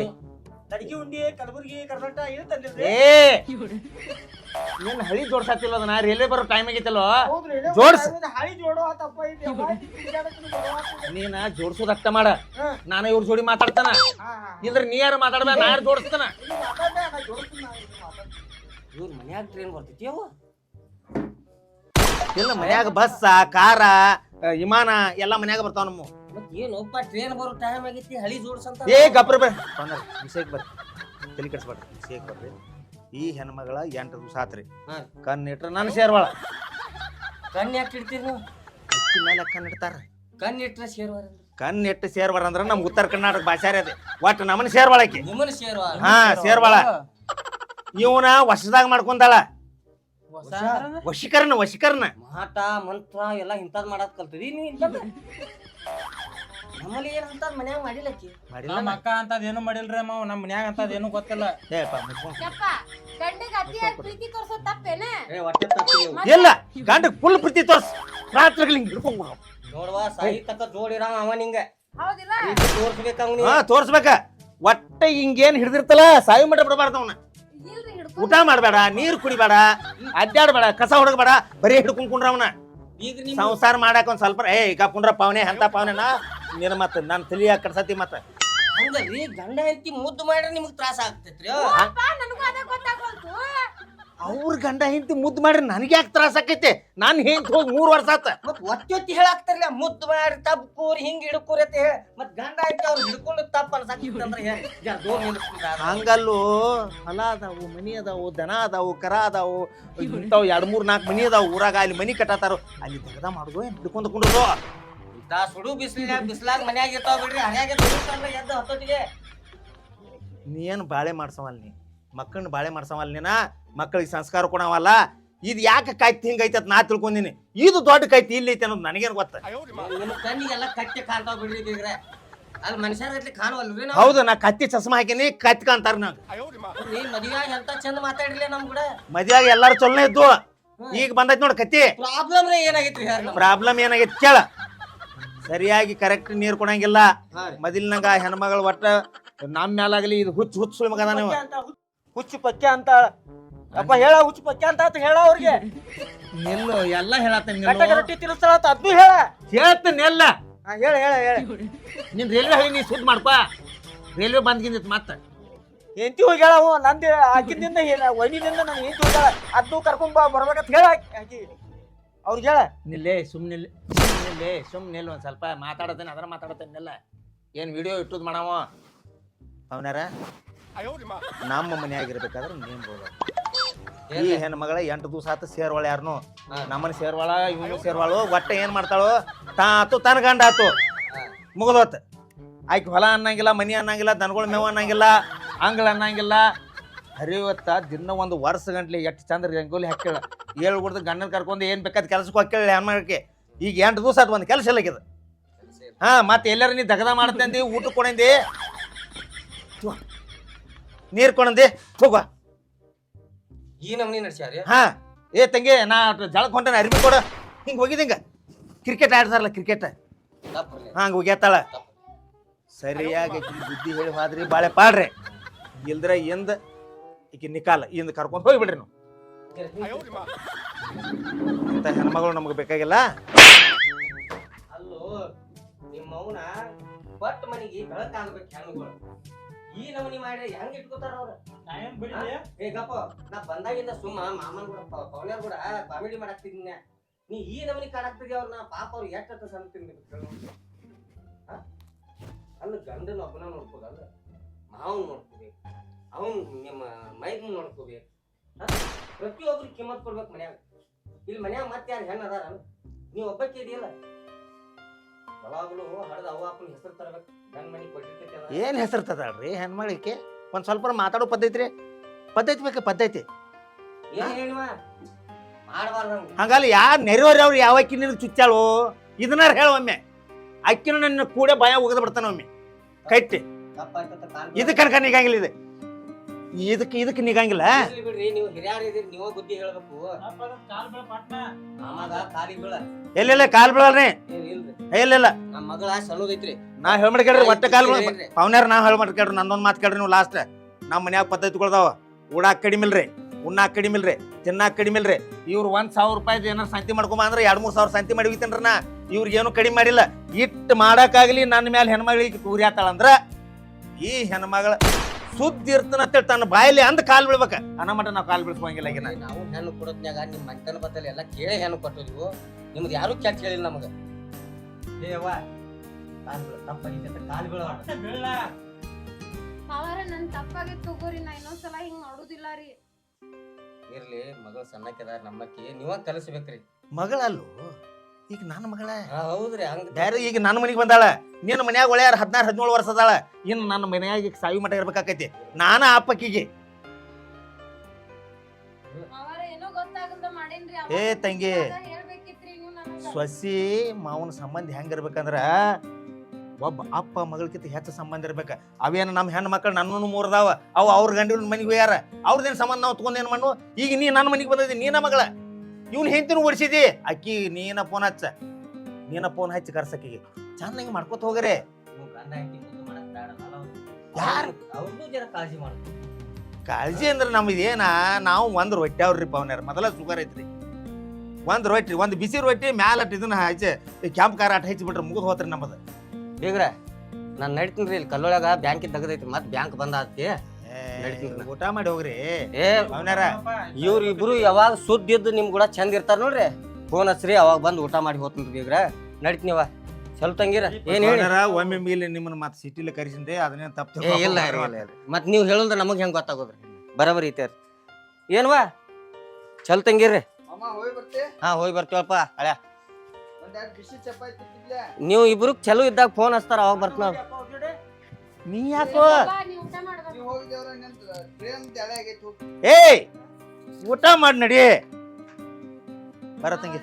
S2: ತಡಗಿ ಉಂಡಿ ಕಲಬುರ್ಗಿ ಕರ್ನಾಟಕ ಏನ್ ತಂದಿಲ್ರಿ?
S1: ಏ. ನೀನ್ ಹಳಿ ಜೋಡ್ಸಾತಿಲ್ಲ ಅದನ್ನ? ರೈಲ್ವೆ ಬರೋ ಟೈಮ್ ಆಗೈತಲ್ಲೋ? ಜೋಡ್ಸ್.
S2: ಹಳಿ ಜೋಡೋ ತಪ್ಪ ನೀನ ಅಪ್ಪ,
S1: ಅರ್ಥ ಮಾಡ. ನಾನು ಇವ್ರ ಜೋಡಿ ಮಾತಾಡ್ತಾನ. ಇದ್ರ ನೀ ಯಾರು ಮಾತಾಡ್ಬೇಡ ನಾ ಯಾರು ಜೋಡಿಸ್ತಾನ.
S6: ಇವ್ರ ಮನ್ಯಾಗ ಟ್ರೈನ್ ಬರ್ತೈತಿ ಅವ
S1: ಇಲ್ಲ ಮನ್ಯಾಗ ಬಸ್ ಕಾರ ವಿಮಾನ ಎಲ್ಲ ಮನ್ಯಾಗ ಬರ್ತಾವ ನಮ್ಮ.
S6: ಮತ್ ಏನಪ್ಪ ಟ್ರೈನ್ ಬರೋ ಟೈಮ್ ಆಗೈತಿ ಹಳಿ ಜೋಡ್ಸಂತ?
S1: ಏ ಗಪ್ರ ಬೇ. ಬಂದ್ರ ಬರ್ರಿ. ತಲೆ ಕೆಡಿಸ್ಬೇಡ್ರಿ ವಿಷಯಕ್ಕೆ ಬರ್ರಿ. ಈ ಹೆಣ್ಮಗಳ ಎಂಟು ದಿವಸ ಆತ್ರಿ.
S6: ಹಾ.
S1: ಕಣ್ಣಿಟ್ರ ನಾನು ಸೇರ್ವಾಳ
S6: ಕಣ್ಣು ಯಾಕೆ ಇಡ್ತೀರಿ ನೀವು?
S1: ಅಕ್ಕಿ ಮೇಲೆ ಕಣ್ಣಿಡ್ತಾರ
S6: ಕಣ್ಣು ಇಟ್ರೆ
S1: ಕಣ್ಣಿಟ್ಟು ಸೇರ್ವಾರ ಅಂದ್ರ ನಮ್ ಉತ್ತರ ಕರ್ನಾಟಕ ಭಾಷೆ ಅದೇ. ಒಟ್ಟು ನಮ್ಮನ್ನ ಸೇರ್ವಾಳಕಿ
S6: ನಿಮ್ಮನ್ನ ಶೇರ್ವಾರ
S1: ಹಾ ಸೇರ್ವಾಳ ಇವನ ವರ್ಷದಾಗ ಮಾಡ್ಕೊಂತಾಳ ವಶೀಕರಣ ವಶಿಕರ್ಣ.
S6: ಮಾಟ ಮಂತ್ರ ಎಲ್ಲ ಇಂಥದ್ ಮಾಡಕ್ ಕಲ್ತದಿ ನೀ ಇಂಥದ್ ನಮ್ಮಲ್ಲಿ ಏನ್ ಅಂತ ಮನ್ಯಾಗ
S1: ಮಾಡಿಲ್ಲ
S5: ನಮ್ಮ ಅಕ್ಕ ಅಂತದ್ ಏನು ಮಾಡಿಲ್ರಿ ಮಾವ್ ನಮ್ಮ ಮನ್ಯಾಗ ಅಂತದ್ ಏನು ಗೊತ್ತಿಲ್ಲ.
S1: ಏಪ್ಪ ಮುಚ್ಕೊಂಡ್.
S3: ಯಪ್ಪ ಗಂಡಗ್ ಅತಿಯಾಗಿ ಪ್ರೀತಿ ತೋರ್ಸೋದ್ ತಪ್ಪೇನ?
S6: ಏ ಹೊಟ್ಟೆ ತಪ್ಪಿ
S1: ಇಲ್ಲ ಗಂಡ ಫುಲ್ ಪ್ರೀತಿ ತೋರ್ಸ್. ರಾತ್ರಿಗಳು ಹಿಂಗ್ ಹಿಡ್ಕೊಂಡ್
S6: ನೋಡವಾ ಸಾಯಿ ತಕ್ಕ ಜೋಡಿರ ಅವ ನಿಂಗ.
S3: ಹೌದಿಲ್ಲ?
S6: ತೋರ್ಸ್ಬೇಕ ಅವ್ನಿ
S1: ಹಾ ತೋರ್ಸ್ಬೇಕ. ಒಟ್ಟ ಹಿಂಗೇನ್ ಹಿಡ್ದಿರ್ತಲ್ಲ ಸಾಯಿ ಮಟ್ಟ ಬಿಡಬಾರ್ದು ಅವನ. ಊಟ ಮಾಡಬೇಡ ನೀರು ಕುಡಿಬೇಡ ಅಡ್ಡಾಡಬೇಡ ಕಸ ಹೊಡಗಬೇಡ ಬರೀ ಹಿಡ್ಕೊಂಡ್ ಕುಂಡ್ರ ಅವನ.
S6: ಈಗ
S1: ಸಂಸಾರ ಮಾಡಾಕ ಒಂದ್ ಸ್ವಲ್ಪ ಏ ಈಗ ಕುಂಡ್ರ ಪಾವನೆ ಅಂತ ಪಾವನೆನ ನೀನ್ ಮತ್ತ ನಾನ್ ತಲಿಯಾಗ ಕಡ್ಸತಿ ಮತ್ತ
S6: ಹಂಗಲ್ರಿ ಗಂಡ ಹೆಂಡತಿ ಮುದ್ದು ಮಾಡ್ರೆ ನಿಮ್ಗೆ ತ್ರಾಸ ಆಗ್ತೈತ್ರಿ.
S3: ಅಪ್ಪ ನನಗೂ ಅದೇ ಗೊತ್ತಾಗೋಲ್ತು.
S1: ಅವ್ರ ಗಂಡ ಹಿಂತಿ ಮುದ್ದು ಮಾಡ್ರಿ ನನಗೆ ಯಾಕೆ ತ್ರಾಸ ಆಕೈತೆ? ನಾನ್ ಹಿಂತ ಹೋಗಿ ಮೂರ್ ವರ್ಷ ಆತ.
S6: ಮತ್ ಒತ್ತಿ ಒತ್ತಿ ಹೇಳಾಕ್ತಾರಲ್ಲ ಮುದ್ದು ಮಾಡಿ ತಪ್ಪೂರಿ ಹಿಂಗ್ ಹಿಡ್ಕೋರಿ ಅಂತ ಹೇಳಿ. ಮತ್ ಗಂಡ ಆಯ್ತು ಅವ್ರು ಹಿಡ್ಕೊಂಡು ತಪ್ಪ ಅನ್ಸಾಕಿತ್ತಂದ್ರೆ
S1: ಹಂಗಲ್ಲು ಹೊಲ ಅದಾವು ಮನಿ ಅದಾವು ದನ ಅದಾವು ಕರ ಅದಾವು. ಇಂಥವು ಎರಡ್ ಮೂರ್ ನಾಲ್ಕು ಮನಿ ಅದಾವು. ಊರಾಗ ಅಲ್ಲಿ ಮನಿ ಕಟ್ಟತಾರು. ಅಲ್ಲಿ ತೆಗದ ಮಾಡುದು ಏನ್ ಹಿಡ್ಕೊಂಡ್ ಕುಂಡ್ರದು?
S6: ಇಂಥ ಸುಡು ಬಿಸಿಲ ಬಿಸಿಲಾಗ ಮನ್ಯಾಗ ಇರ್ತಾವ ಬಿಡ್ರಿ ಎದ್ದು ಹತ್ತೊತ್ತಿಗೆ.
S1: ನೀ ಏನ್ ಬಾಳೆ ಮಾಡ್ಸವಲ್ಲಿ ನೀ? ಮಕ್ಕಳನ್ನ ಬಾಳೆ ಮಾಡ್ಸವಲ್ಲ ನೀನ? ಮಕ್ಕಳಿಗೆ ಸಂಸ್ಕಾರ ಕೊಡವಲ್ಲ? ಇದು ಯಾಕೆ ಕಾಯ್ತಿ ಹಿಂಗೈತೆ ಅಂತ ನಾ ತಿಳ್ಕೊಂಡಿನಿ. ಇದು ದೊಡ್ಡ ಕಾಯ್ತಿ ಇಲ್ಲಿ ಐತೆ ಅನ್ನೋದು ನನಗೇನು ಗೊತ್ತ?
S6: ನಿಮ್ಮ ಕಣ್ಣಿಗೆಲ್ಲ ಕಟ್ಟೆ ಕಾಣ್ತಾವ ಬಿಡ್ರಿ ಬೀಗ್ರೆ ಅಲ್ಲಿ ಮನುಷ್ಯರ ಗಟ್ಲೆ ಕಾಣುವಲ್ರಿ ನಾವು?
S1: ಹೌದು ನಾ ಕತ್ತಿ ಚಸ್ಮಾ ಹಾಕಿನಿ ಕತ್ತಿ ಕಾಣ್ತಾರ ನಂಗೆ.
S6: ನೀ ಮದುವೆಯಾಗ ಎಂತ ಚಂದ ಮಾತಾಡ್ರಿ ನಮ್ ಕೂಡ?
S1: ಮದ್ವೆಯಾಗ ಎಲ್ಲಾರು ಚಲನೆ ಇದ್ದು. ಈಗ ಬಂದೈತಿ ನೋಡ್ ಕತ್ತಿ.
S6: ಪ್ರಾಬ್ಲಮ್ ಏನಾಗೈತ್ರಿ ಹೇಳ್ರಿ ನಮ್ಗೆ.
S1: ಪ್ರಾಬ್ಲಮ್ ಏನಾಗೈತಿ ಕೇಳ. ಸರಿಯಾಗಿ ಕರೆಕ್ಟ್ ನೀರು ಕೊಡಂಗಿಲ್ಲ. ಮದಿಲ್ನಾಗ ಹೆಣ್ಮಗಳು ಒಟ್ಟ ನಮ್ಮ ಮ್ಯಾಲಾಗಲಿ ಇದು ಹುಚ್ಚ ಹುಚ್ಚು ಸುಳ್ಮಗದ ನೀವು.
S2: ಅಂತ ಹುಚ್ಚ- ಪಕ್ಯ ಅಂತ ಅಪ್ಪ ಹೇಳ ಹುಚ್ಚು ಪಕ್ಕ ಅಂತ ಆತ ಹೇಳ ಅವ್ರಿಗೆ.
S1: ನಿಲ್ಲು ಎಲ್ಲ ಹೇಳತ್ತೇನೆ
S2: ಕಟ್ಟಕ ರೊಟ್ಟಿ ತಿನ್ನಿಸ್ತಾಳ ಅಂತ ಅದ್ನು ಹೇಳ.
S1: ಹೇಳ್ತೇನೆ ಎಲ್ಲ.
S2: ಹಾ, ಹೇಳ ಹೇಳ ಹೇಳ.
S1: ನಿನ್ ರೈಲ್ವೆ ಹಳಿ ನೀ ಸುದ್ ಮಾಡ್ಪ ರೈಲ್ವೆ ಬಂದ್ಗಿಂದಿತ್ ಮತ್ತ.
S2: ಹೆಂಡತಿ ಹೋಗ್ಯಾಳ ಅವ ನಂದು ಆಕಿನಿಂದ ವೈನಿಂದ ನಾನು ಹೆಂಡತಿ ಹೋಗ್ಯಾಳ ಅದು ಕರ್ಕೊಂಡ್ ಬಾ ಬರ್ಬೇಕಂತ ಹೇಳ ಆಕಿ ಅವ್ರಿಗೆ ಹೇಳ.
S1: ನಿಲ್ಲೇ ಸುಮ್ಮನೆ ನಿಲ್ಲೇ ಸುಮ್ಮನೆ ನಿಲ್ಲ ಒಂದು ಸ್ವಲ್ಪ ಮಾತಾಡತೇನೆ ಅದರ ಮಾತಾಡತೇನೆಲ್ಲ ಏನು ವಿಡಿಯೋ ಇಟ್ಟದ್ ಮಾಡವ? ಅವನಾರ? ನಮ್ಮ ಮನೆಯಾಗಿರ್ಬೇಕಾದ್ರೆ ನೀನ್ ಬೋದ ಈ ಹೆಣ್ಮಗಳ ಎಂಟು ದಿವಸ ಆತ ಸೇರ್ವಾಳ ಯಾರನು?
S6: ನಮ್ಮನ
S1: ನಮ್ಮನ್ನ ಸೇರ್ವಾಳ ಇವನು ಸೇರ್ವಾಳು ಒಟ್ಟ ಏನ್ ಮಾಡ್ತಾಳು? ತಾ ಆತು ತನ್ನ ಗಂಡ ಆತು. ಮುಗಿದೋತ್. ಆಯ್ಕೆ ಹೊಲ ಅನ್ನಂಗಿಲ್ಲ ಮನಿ ಅನ್ನಂಗಿಲ್ಲ ದನಗಳ ಮೇವು ಅನ್ನಂಗಿಲ್ಲ ಅಂಗಳ ಅನ್ನಂಗಿಲ್ಲ. ಹರಿವತ್ತ ದಿನ ಒಂದು ವರ್ಷ ಗಂಟ್ಲೆ ಎಷ್ಟು ಚಂದ ರಂಗೋಲಿ ಹಾಕ್ಯಾಳ. ಏಳು ಗುಡ್ದು ಗಂಡನ ಕರ್ಕೊಂಡು ಏನ್ ಬೇಕಾದ ಕೆಲಸಕ್ಕೆ ಹಾಕ್ಯಾಳ ಹೆಣ್ಮಗಳಿಗೆ. ಈಗ ಎಂಟು ದಿವಸ ಆತು ಒಂದು ಕೆಲಸ ಇಲ್ಲ ಇದು ಹಾ ಮತ್ತೆ ಎಲ್ಲಾರ ನೀ ದಗದ ಮಾಡ್ತಂದಿ ಊಟ ಕೊಡಂದಿ ನೀರ್ ಕೊಡಂದಿ ಹೋಗ
S6: ಈ ನಮ್ನಿ ನಡ್ಸ್ಯಾರಿ
S1: ಹಾ. ಏ ತಂಗಿ ನಾ ಜಳಕ್ ಹೊಂಟೇನ ಅರಿವಿ ಕೊಡ. ಹಿಂಗ್ ಕ್ರಿಕೆಟ್ ಆಡ್ತಾರಲ್ಲ ಕ್ರಿಕೆಟ್ ಹಂಗ ಹೋಗ್ಯಾತಾಳ. ಸರಿಯಾಗಿ ಬುದ್ಧಿ ಹೇಳಿ ಹಾದ್ರಿ ಬಾಳೆ ಪಾಡ್ರಿ ಇಲ್ದ್ರ ಎಂದ ಈಕಿ ನಿಕಾಲ ಇಂದ ಕರ್ಕೊಂಡ್ ಹೋಗ್ಬಿಡ್ರಿ ನೀವು. ಇಂಥ ಹೆಣ್ಮಗಳು ನಮ್ಗೆ ಬೇಕಾಗಿಲ್ಲ.
S6: ಅಲ್ಲೋ ನಿಮ್ಮ ಅವನ ಬಟ್ ಮನಿಗೆ ಬೆಳಕ ಆಗ್ಬೇಕು ಹೆಣ್ಣುಗಳು ಈ ನಮನಿ ಮಾಡಿ ಹೆಂಗ್ ಇಟ್ಕೋತಾರ ಅವ್ರ?
S5: ಟೈಮ್ ಬಿಡ್ಲಿ?
S6: ಏ ಗಪ್ಪ ನಾ ಬಂದಾಗಿಂದ ಸುಮ್ಮ ಮಾಮನ್ ಕೂಡ ಪವನ್ಯಾರ್ ಕೂಡ ಕಾಮಿಡಿ ಮಾಡಾಕ್ತಿದ್ನ ನೀ ಈ ನಮನಿ ಕಾಡಾಕ್ತಿದ್ಯ ನಾ ಪಾಪ ಅವ್ರು ಎಷ್ಟು ಸಣ್ಣ ತಿನ್ಬೇಕು ಅಲ್ಲ ಗಂಡನ ಒಬ್ಬನ ನೋಡ್ಕೋದಲ್ಲ ಮಾವನ್ ನೋಡ್ಕೋಬೇಕು ಅವನ್ ನಿಮ್ಮ ಮೈಗ್ ನೋಡ್ಕೋಬೇಕು? ಪ್ರತಿಯೊಬ್ರಿಗೆ ಕಿಮ್ಮತ್ ಕೊಡ್ಬೇಕು ಮನ್ಯಾಗ. ಇಲ್ಲಿ ಮನ್ಯಾಗ ಮತ್ತೆ ಯಾರು ಹೆಣ್ಣು ಅದಾರ ನೀವು ಒಬ್ಬಕ್ಕೆ ಇದೆಯಲ್ಲ? ಯಾವಾಗಲೂ ಹಡದ ಅವ್ವ ಅಪ್ಪನ ಹೆಸರು ತರಬೇಕು. ಗಂಡ ಮನಿ ಕೊಟ್ಟಿರ್ತೈತಿ ಅದ.
S1: ಏನ್ ಹೆಸರು ತದಾಳ್ರಿ ಹೆಣ್ಮಳಿಕೆ? ಒಂದ್ ಸ್ವಲ್ಪ ಮಾತಾಡೋ ಪದ್ಧತಿ ರೀ. ಪದ್ಧತಿ ಬೇಕು ಪದ್ಧತಿ?
S6: ಏನ್ ಹೇಳಿವ? ಮಾಡಬಾರ್ದು ಹಂಗ.
S1: ಹಂಗಲ್ಲ ಯಾರು ನೆರೆಯವ್ರು ಅವ್ರು ಯಾವ ಅಕ್ಕಿ ನಿನಗೆ ಚುಚ್ಚಾಳು ಇದನ್ನಾರ ಹೇಳ ಒಮ್ಮೆ. ಅಕ್ಕಿನ ನನ್ನ ಕೂಡ ಭಯ ಒಗದ್ ಬಿಡ್ತಾನ ಒಮ್ಮೆ. ಕಟ್ಟಿ
S6: ತಪ್ಪಾಯ್ತಂತ ಕಾಲ್
S1: ಇದಕ್ಕೆ ಕನಕ ನಿಗಂಗಿಲ್ಲ ಇದು. ಇದಕ್ಕೆ ಇದಕ್ಕೆ ನಿಗಂಗಿಲ್ಲ.
S6: ಇರ್ಲಿ ಬಿಡ್ರಿ ನೀವು ಹಿರಿಯರ್ ಇದೀರಿ ನೀವ ಬುದ್ಧಿ ಹೇಳ್ಬೇಕು.
S5: ಕಾಲ್ ಬೀಳ
S1: ಎಲ್ಲೆಲ್ಲ ಕಾಲ್ ಬೀಳಲ್ರಿ?
S6: ಏ, ಇಲ್ರಿ.
S1: ಇಲ್ಲ
S6: ನಮ್ಮ ಮಗಳ ಸಣ್ಣದೈತ್ರಿ
S1: ನಾ ಹೇಳ್ ಕೇಳ್ರಿ ಒಟ್ಟ ಕಾಲ್ ಬೀಳ. ಪವನ್ಯಾರ ನಾ ಹೇಳ್ ಕೇಳ್ರಿ ನಂದೊಂದ್ ಮಾತು ಕೇಳ್ರಿ ನೀವು ಲಾಸ್ಟ್ ನಮ್ಮ ಮನ್ಯಾಗ ಪದ್ಧತಿಗಳದಾವ ಉಡಾಕ್ ಕಡಿಮೆ ಇಲ್ರಿ ಉಣ್ಣಾಕ್ ಕಡಿಮೆ ಇಲ್ರಿ ತಿನ್ನಾಕ್ ಕಡಿಮೆ ಇಲ್ರಿ. ಇವ್ರು ಒಂದ್ ಸಾವಿರ ರೂಪಾಯಿ ಏನಾರ ಸಂತಿ ಮಾಡ್ಕೊಂಬ ಅಂದ್ರೆ ಎರಡ್ ಮೂರ್ ಸಾವಿರ ಸಂತಿ ಮಾಡಿ ತಿನ್ರಿ ನಾ ಇವ್ರಿಗೇನು ಕಡಿಮೆ ಮಾಡಿಲ್ಲ. ಇಟ್ಟು ಮಾಡಕ್ಕಾಗ್ಲಿ ನನ್ನ ಮೇಲೆ ಹೆಣ್ಮಗಳಿಗೆ ಕೂರಿ ಆತಾಳಂದ್ರ ಈ ಹೆಣ್ಮಗಳ ಸುದ್ದಿ ಅಂತ ತನ್ನ ಬಾಯಲ್ಲಿ ಅಂದ್ ಕಾಲ್ ಬೀಳ್ಬೇಕ. ಅನ್ನ ಮಟ ನಾವು ಕಾಲ್ ಬೀಳ್ಸ್ಕೊಂಗಿಲ್ಲ ಈಗ
S6: ನಾವು ಹೆಣ್ಣು ಕೊಡೋದ್ನಾಗ ನಿಮ್ ಮಂಟನ ಬತ್ತಲ್ಲಿ ಎಲ್ಲ ಕೇಳಿ ಹೆಣ್ಣು ಕೊಟ್ಟಿದ್ವು ನಿಮ್ದು ಯಾರು ಕೆಟ್ಟ ಹೇಳಿಲ್ಲ ನಮಗ. ಏವಾ ಕಾಲ್ ಬೀಳ. ತಪ್ಪಾಗೈತೆ ಅಂತ ಕಾಲ್ ಬೀಳ
S5: ಬೀಳ
S3: ಅವರ ನನ್ ತಪ್ಪಾಗಿ ತಗೋರಿ. ನಾ ಇನ್ನೊಂದ್ಸಲ ಹಿಂಗ್ ಮಾಡುದಿಲ್ಲ ರೀ.
S6: ಇರ್ಲಿ ಮಗಳು ನಮ್ಮಕ್ಕೆ ನಮ್ಮಕ್ಕಿ. ನೀವ ಕಲಿಸ್ಬೇಕ್ರಿ.
S1: ಮಗಳಲ್ಲೂ? ಈಗ ನನ್ನ ಮಗಳ.
S6: ಹೌದ್ರಿ ಹಂಗ
S1: ಈಗ ನನ್ನ ಮನೆಗೆ ಬಂದಾಳ. ನಿನ್ನ ಮನ್ಯಾಗ ಒಳ್ಳೆಯಾರ ಹದಿನಾರು ಹದಿನೇಳು ವರ್ಷ ಅದಾಳ. ಇನ್ನು ನನ್ನ ಮನ್ಯಾಗ ಈಗ ಸಾವಿ ಮಠ ಇರ್ಬೇಕಾಕೈತಿ. ನಾನು ಅಪ್ಪಕ್ಕಿಗೆ.
S3: ಅವರ ಏನೋ ಗೊತ್ತಾಗಲ್ದ ಮಾಡೇನ್ರಿ.
S1: ಏ ತಂಗಿ.
S3: ಹೇಳ್ಬೇಕಿತ್ರಿ ನೀವು ನನಗ
S1: ಸೊಸಿ ಮಾವನ ಸಂಬಂಧ ಹೆಂಗಿರ್ಬೇಕಂದ್ರ ಒಬ್ಬ ಅಪ್ಪ ಮಗಳಕ್ಕಿಂತ ಹೆಚ್ಚು ಸಂಬಂಧ ಇರ್ಬೇಕು. ಅವೇನು ನಮ್ಮ ಹೆಣ್ಣು ಮಕ್ಕಳು ನನ್ನನ್ನು ಮೂರ್ದಾವ ಅವು ಅವ್ರ ಗಂಡಿನ ಮನೆಗೆ ಹೋಯಾರ ಅವ್ರದ್ದೇನು ಸಂಬಂಧ ನಾವು ತಗೊಂಡೇನು ಮಣ್ಣು ಈಗ ನೀ ನನ್ನ ಮನೆಗೆ ಬಂದಿದ್ದಿ ನೀನ ಮಗಳ. ಇವ್ನ ಹೆಂಡತಿನ ಓಡಿಸಿದಿ? ಅಕ್ಕಿ ನೀನ ಫೋನ್ ಹಚ್ಚ. ನೀನ ಫೋನ್ ಹಚ್ಚಿ ಕರ್ಸಕ್ಕಿಗೆ. ಚೆನ್ನಾಗಿ ಮಾಡ್ಕೋತ ಹೋಗ್ರೆ. ಯಾರು?
S6: ಅವ್ರದ್ದು ಜರ ಕಾಳಜಿ
S1: ಕಾಳಜಿ ಅಂದ್ರೆ ನಮ್ದು ಏನ ನಾವು ಒಂದ್ ರೊಟ್ಟಿ ಅವ್ರಿ ಪವನ್ಯಾರ ಮೊದಲ ಸುಗರ್ ಐತ್ರಿ. ಒಂದ್ ರೊಟ್ಟಿ ಒಂದ್ ಬಿಸಿ ರೊಟ್ಟಿ ಮ್ಯಾಲ ಇದನ್ನ ಹಚ್ಚಿ ಕ್ಯಾಂಪ್ ಕಾರ ಆಟ ಹಚ್ಚಿ ಬಿಟ್ರೆ ಮುಗಿದು ಹೋತ್ರಿ ನಮ್ಮದು
S6: ಬೀಗ್ರ ನಾನ್ ನಡಿತೀನಿ ಇಲ್ಲಿ ಕಲ್ಲೊಳಗ ಬ್ಯಾಂಕಿಂದ ತೆಗ್ದೈತಿ ಮತ್ ಬ್ಯಾಂಕ್ ಬಂದ ಆತಿ.
S1: ಊಟ ಮಾಡಿ ಹೋಗ್ರಿ.
S6: ಏ
S1: ಅವನಾರ
S6: ಇವ್ರ ಇಬ್ರು ಯಾವಾಗ ಸುದ್ದಿ ಇದ್ದು ನಿಮ್ ಕೂಡ ಚಂದ ಇರ್ತಾರ ನೋಡ್ರಿ. ಫೋನ್ ಹಚ್ರಿ ಅವಾಗ ಬಂದು ಊಟ ಮಾಡಿ ಹೋಗ್ತೀನಿ ಬೀಗ್ರ ನೀವ. ಸ್ವಲ್ಪ ತಂಗಿರ ಏನ್ ಹೇಳಿ?
S1: ಒಮ್ಮೆ ಮೇಲೆ ನಿಮ್ಮನ್ನ ಮತ್ತೆ ಸಿಟಿಲಿ ಕರೆಸಿನ್ರಿ ಅದನ್ನೇನು ತಪ್ಪು
S6: ಏ ಇಲ್ಲ ಮತ್ತೆ ಇಲ್ಲ. ಮತ್ ನೀವ್ ಹೇಳಿದ್ರೆ ನಮಗ್ ಹೆಂಗ್ ಗೊತ್ತಾಗೋದ್ರಿ? ಬರಬರಿ ಐತೆ ಏನ್ವಾ? ಚಲ್ ತಂಗಿರ್ರಿ.
S4: ಅಮ್ಮ ಹೋಗಿ ಬರ್ತಿ.
S6: ಹಾ ಹೋಗಿ ಬರ್ತೀವಪ್ಪ.
S4: ಅಳ್ಯ.
S6: ನೀವು ಇಬ್ರು ಚಲೋ ಇದ್ದಾಗ ಫೋನ್ ಹಚ್ತಾರ ಅವಾಗ ಬರ್ತೀನ
S1: ನೀ ಯಾಕೋ? ಏಯ್ ಊಟ ಮಾಡಿ ನಡಿ. ಬರ ತಂಗಿ.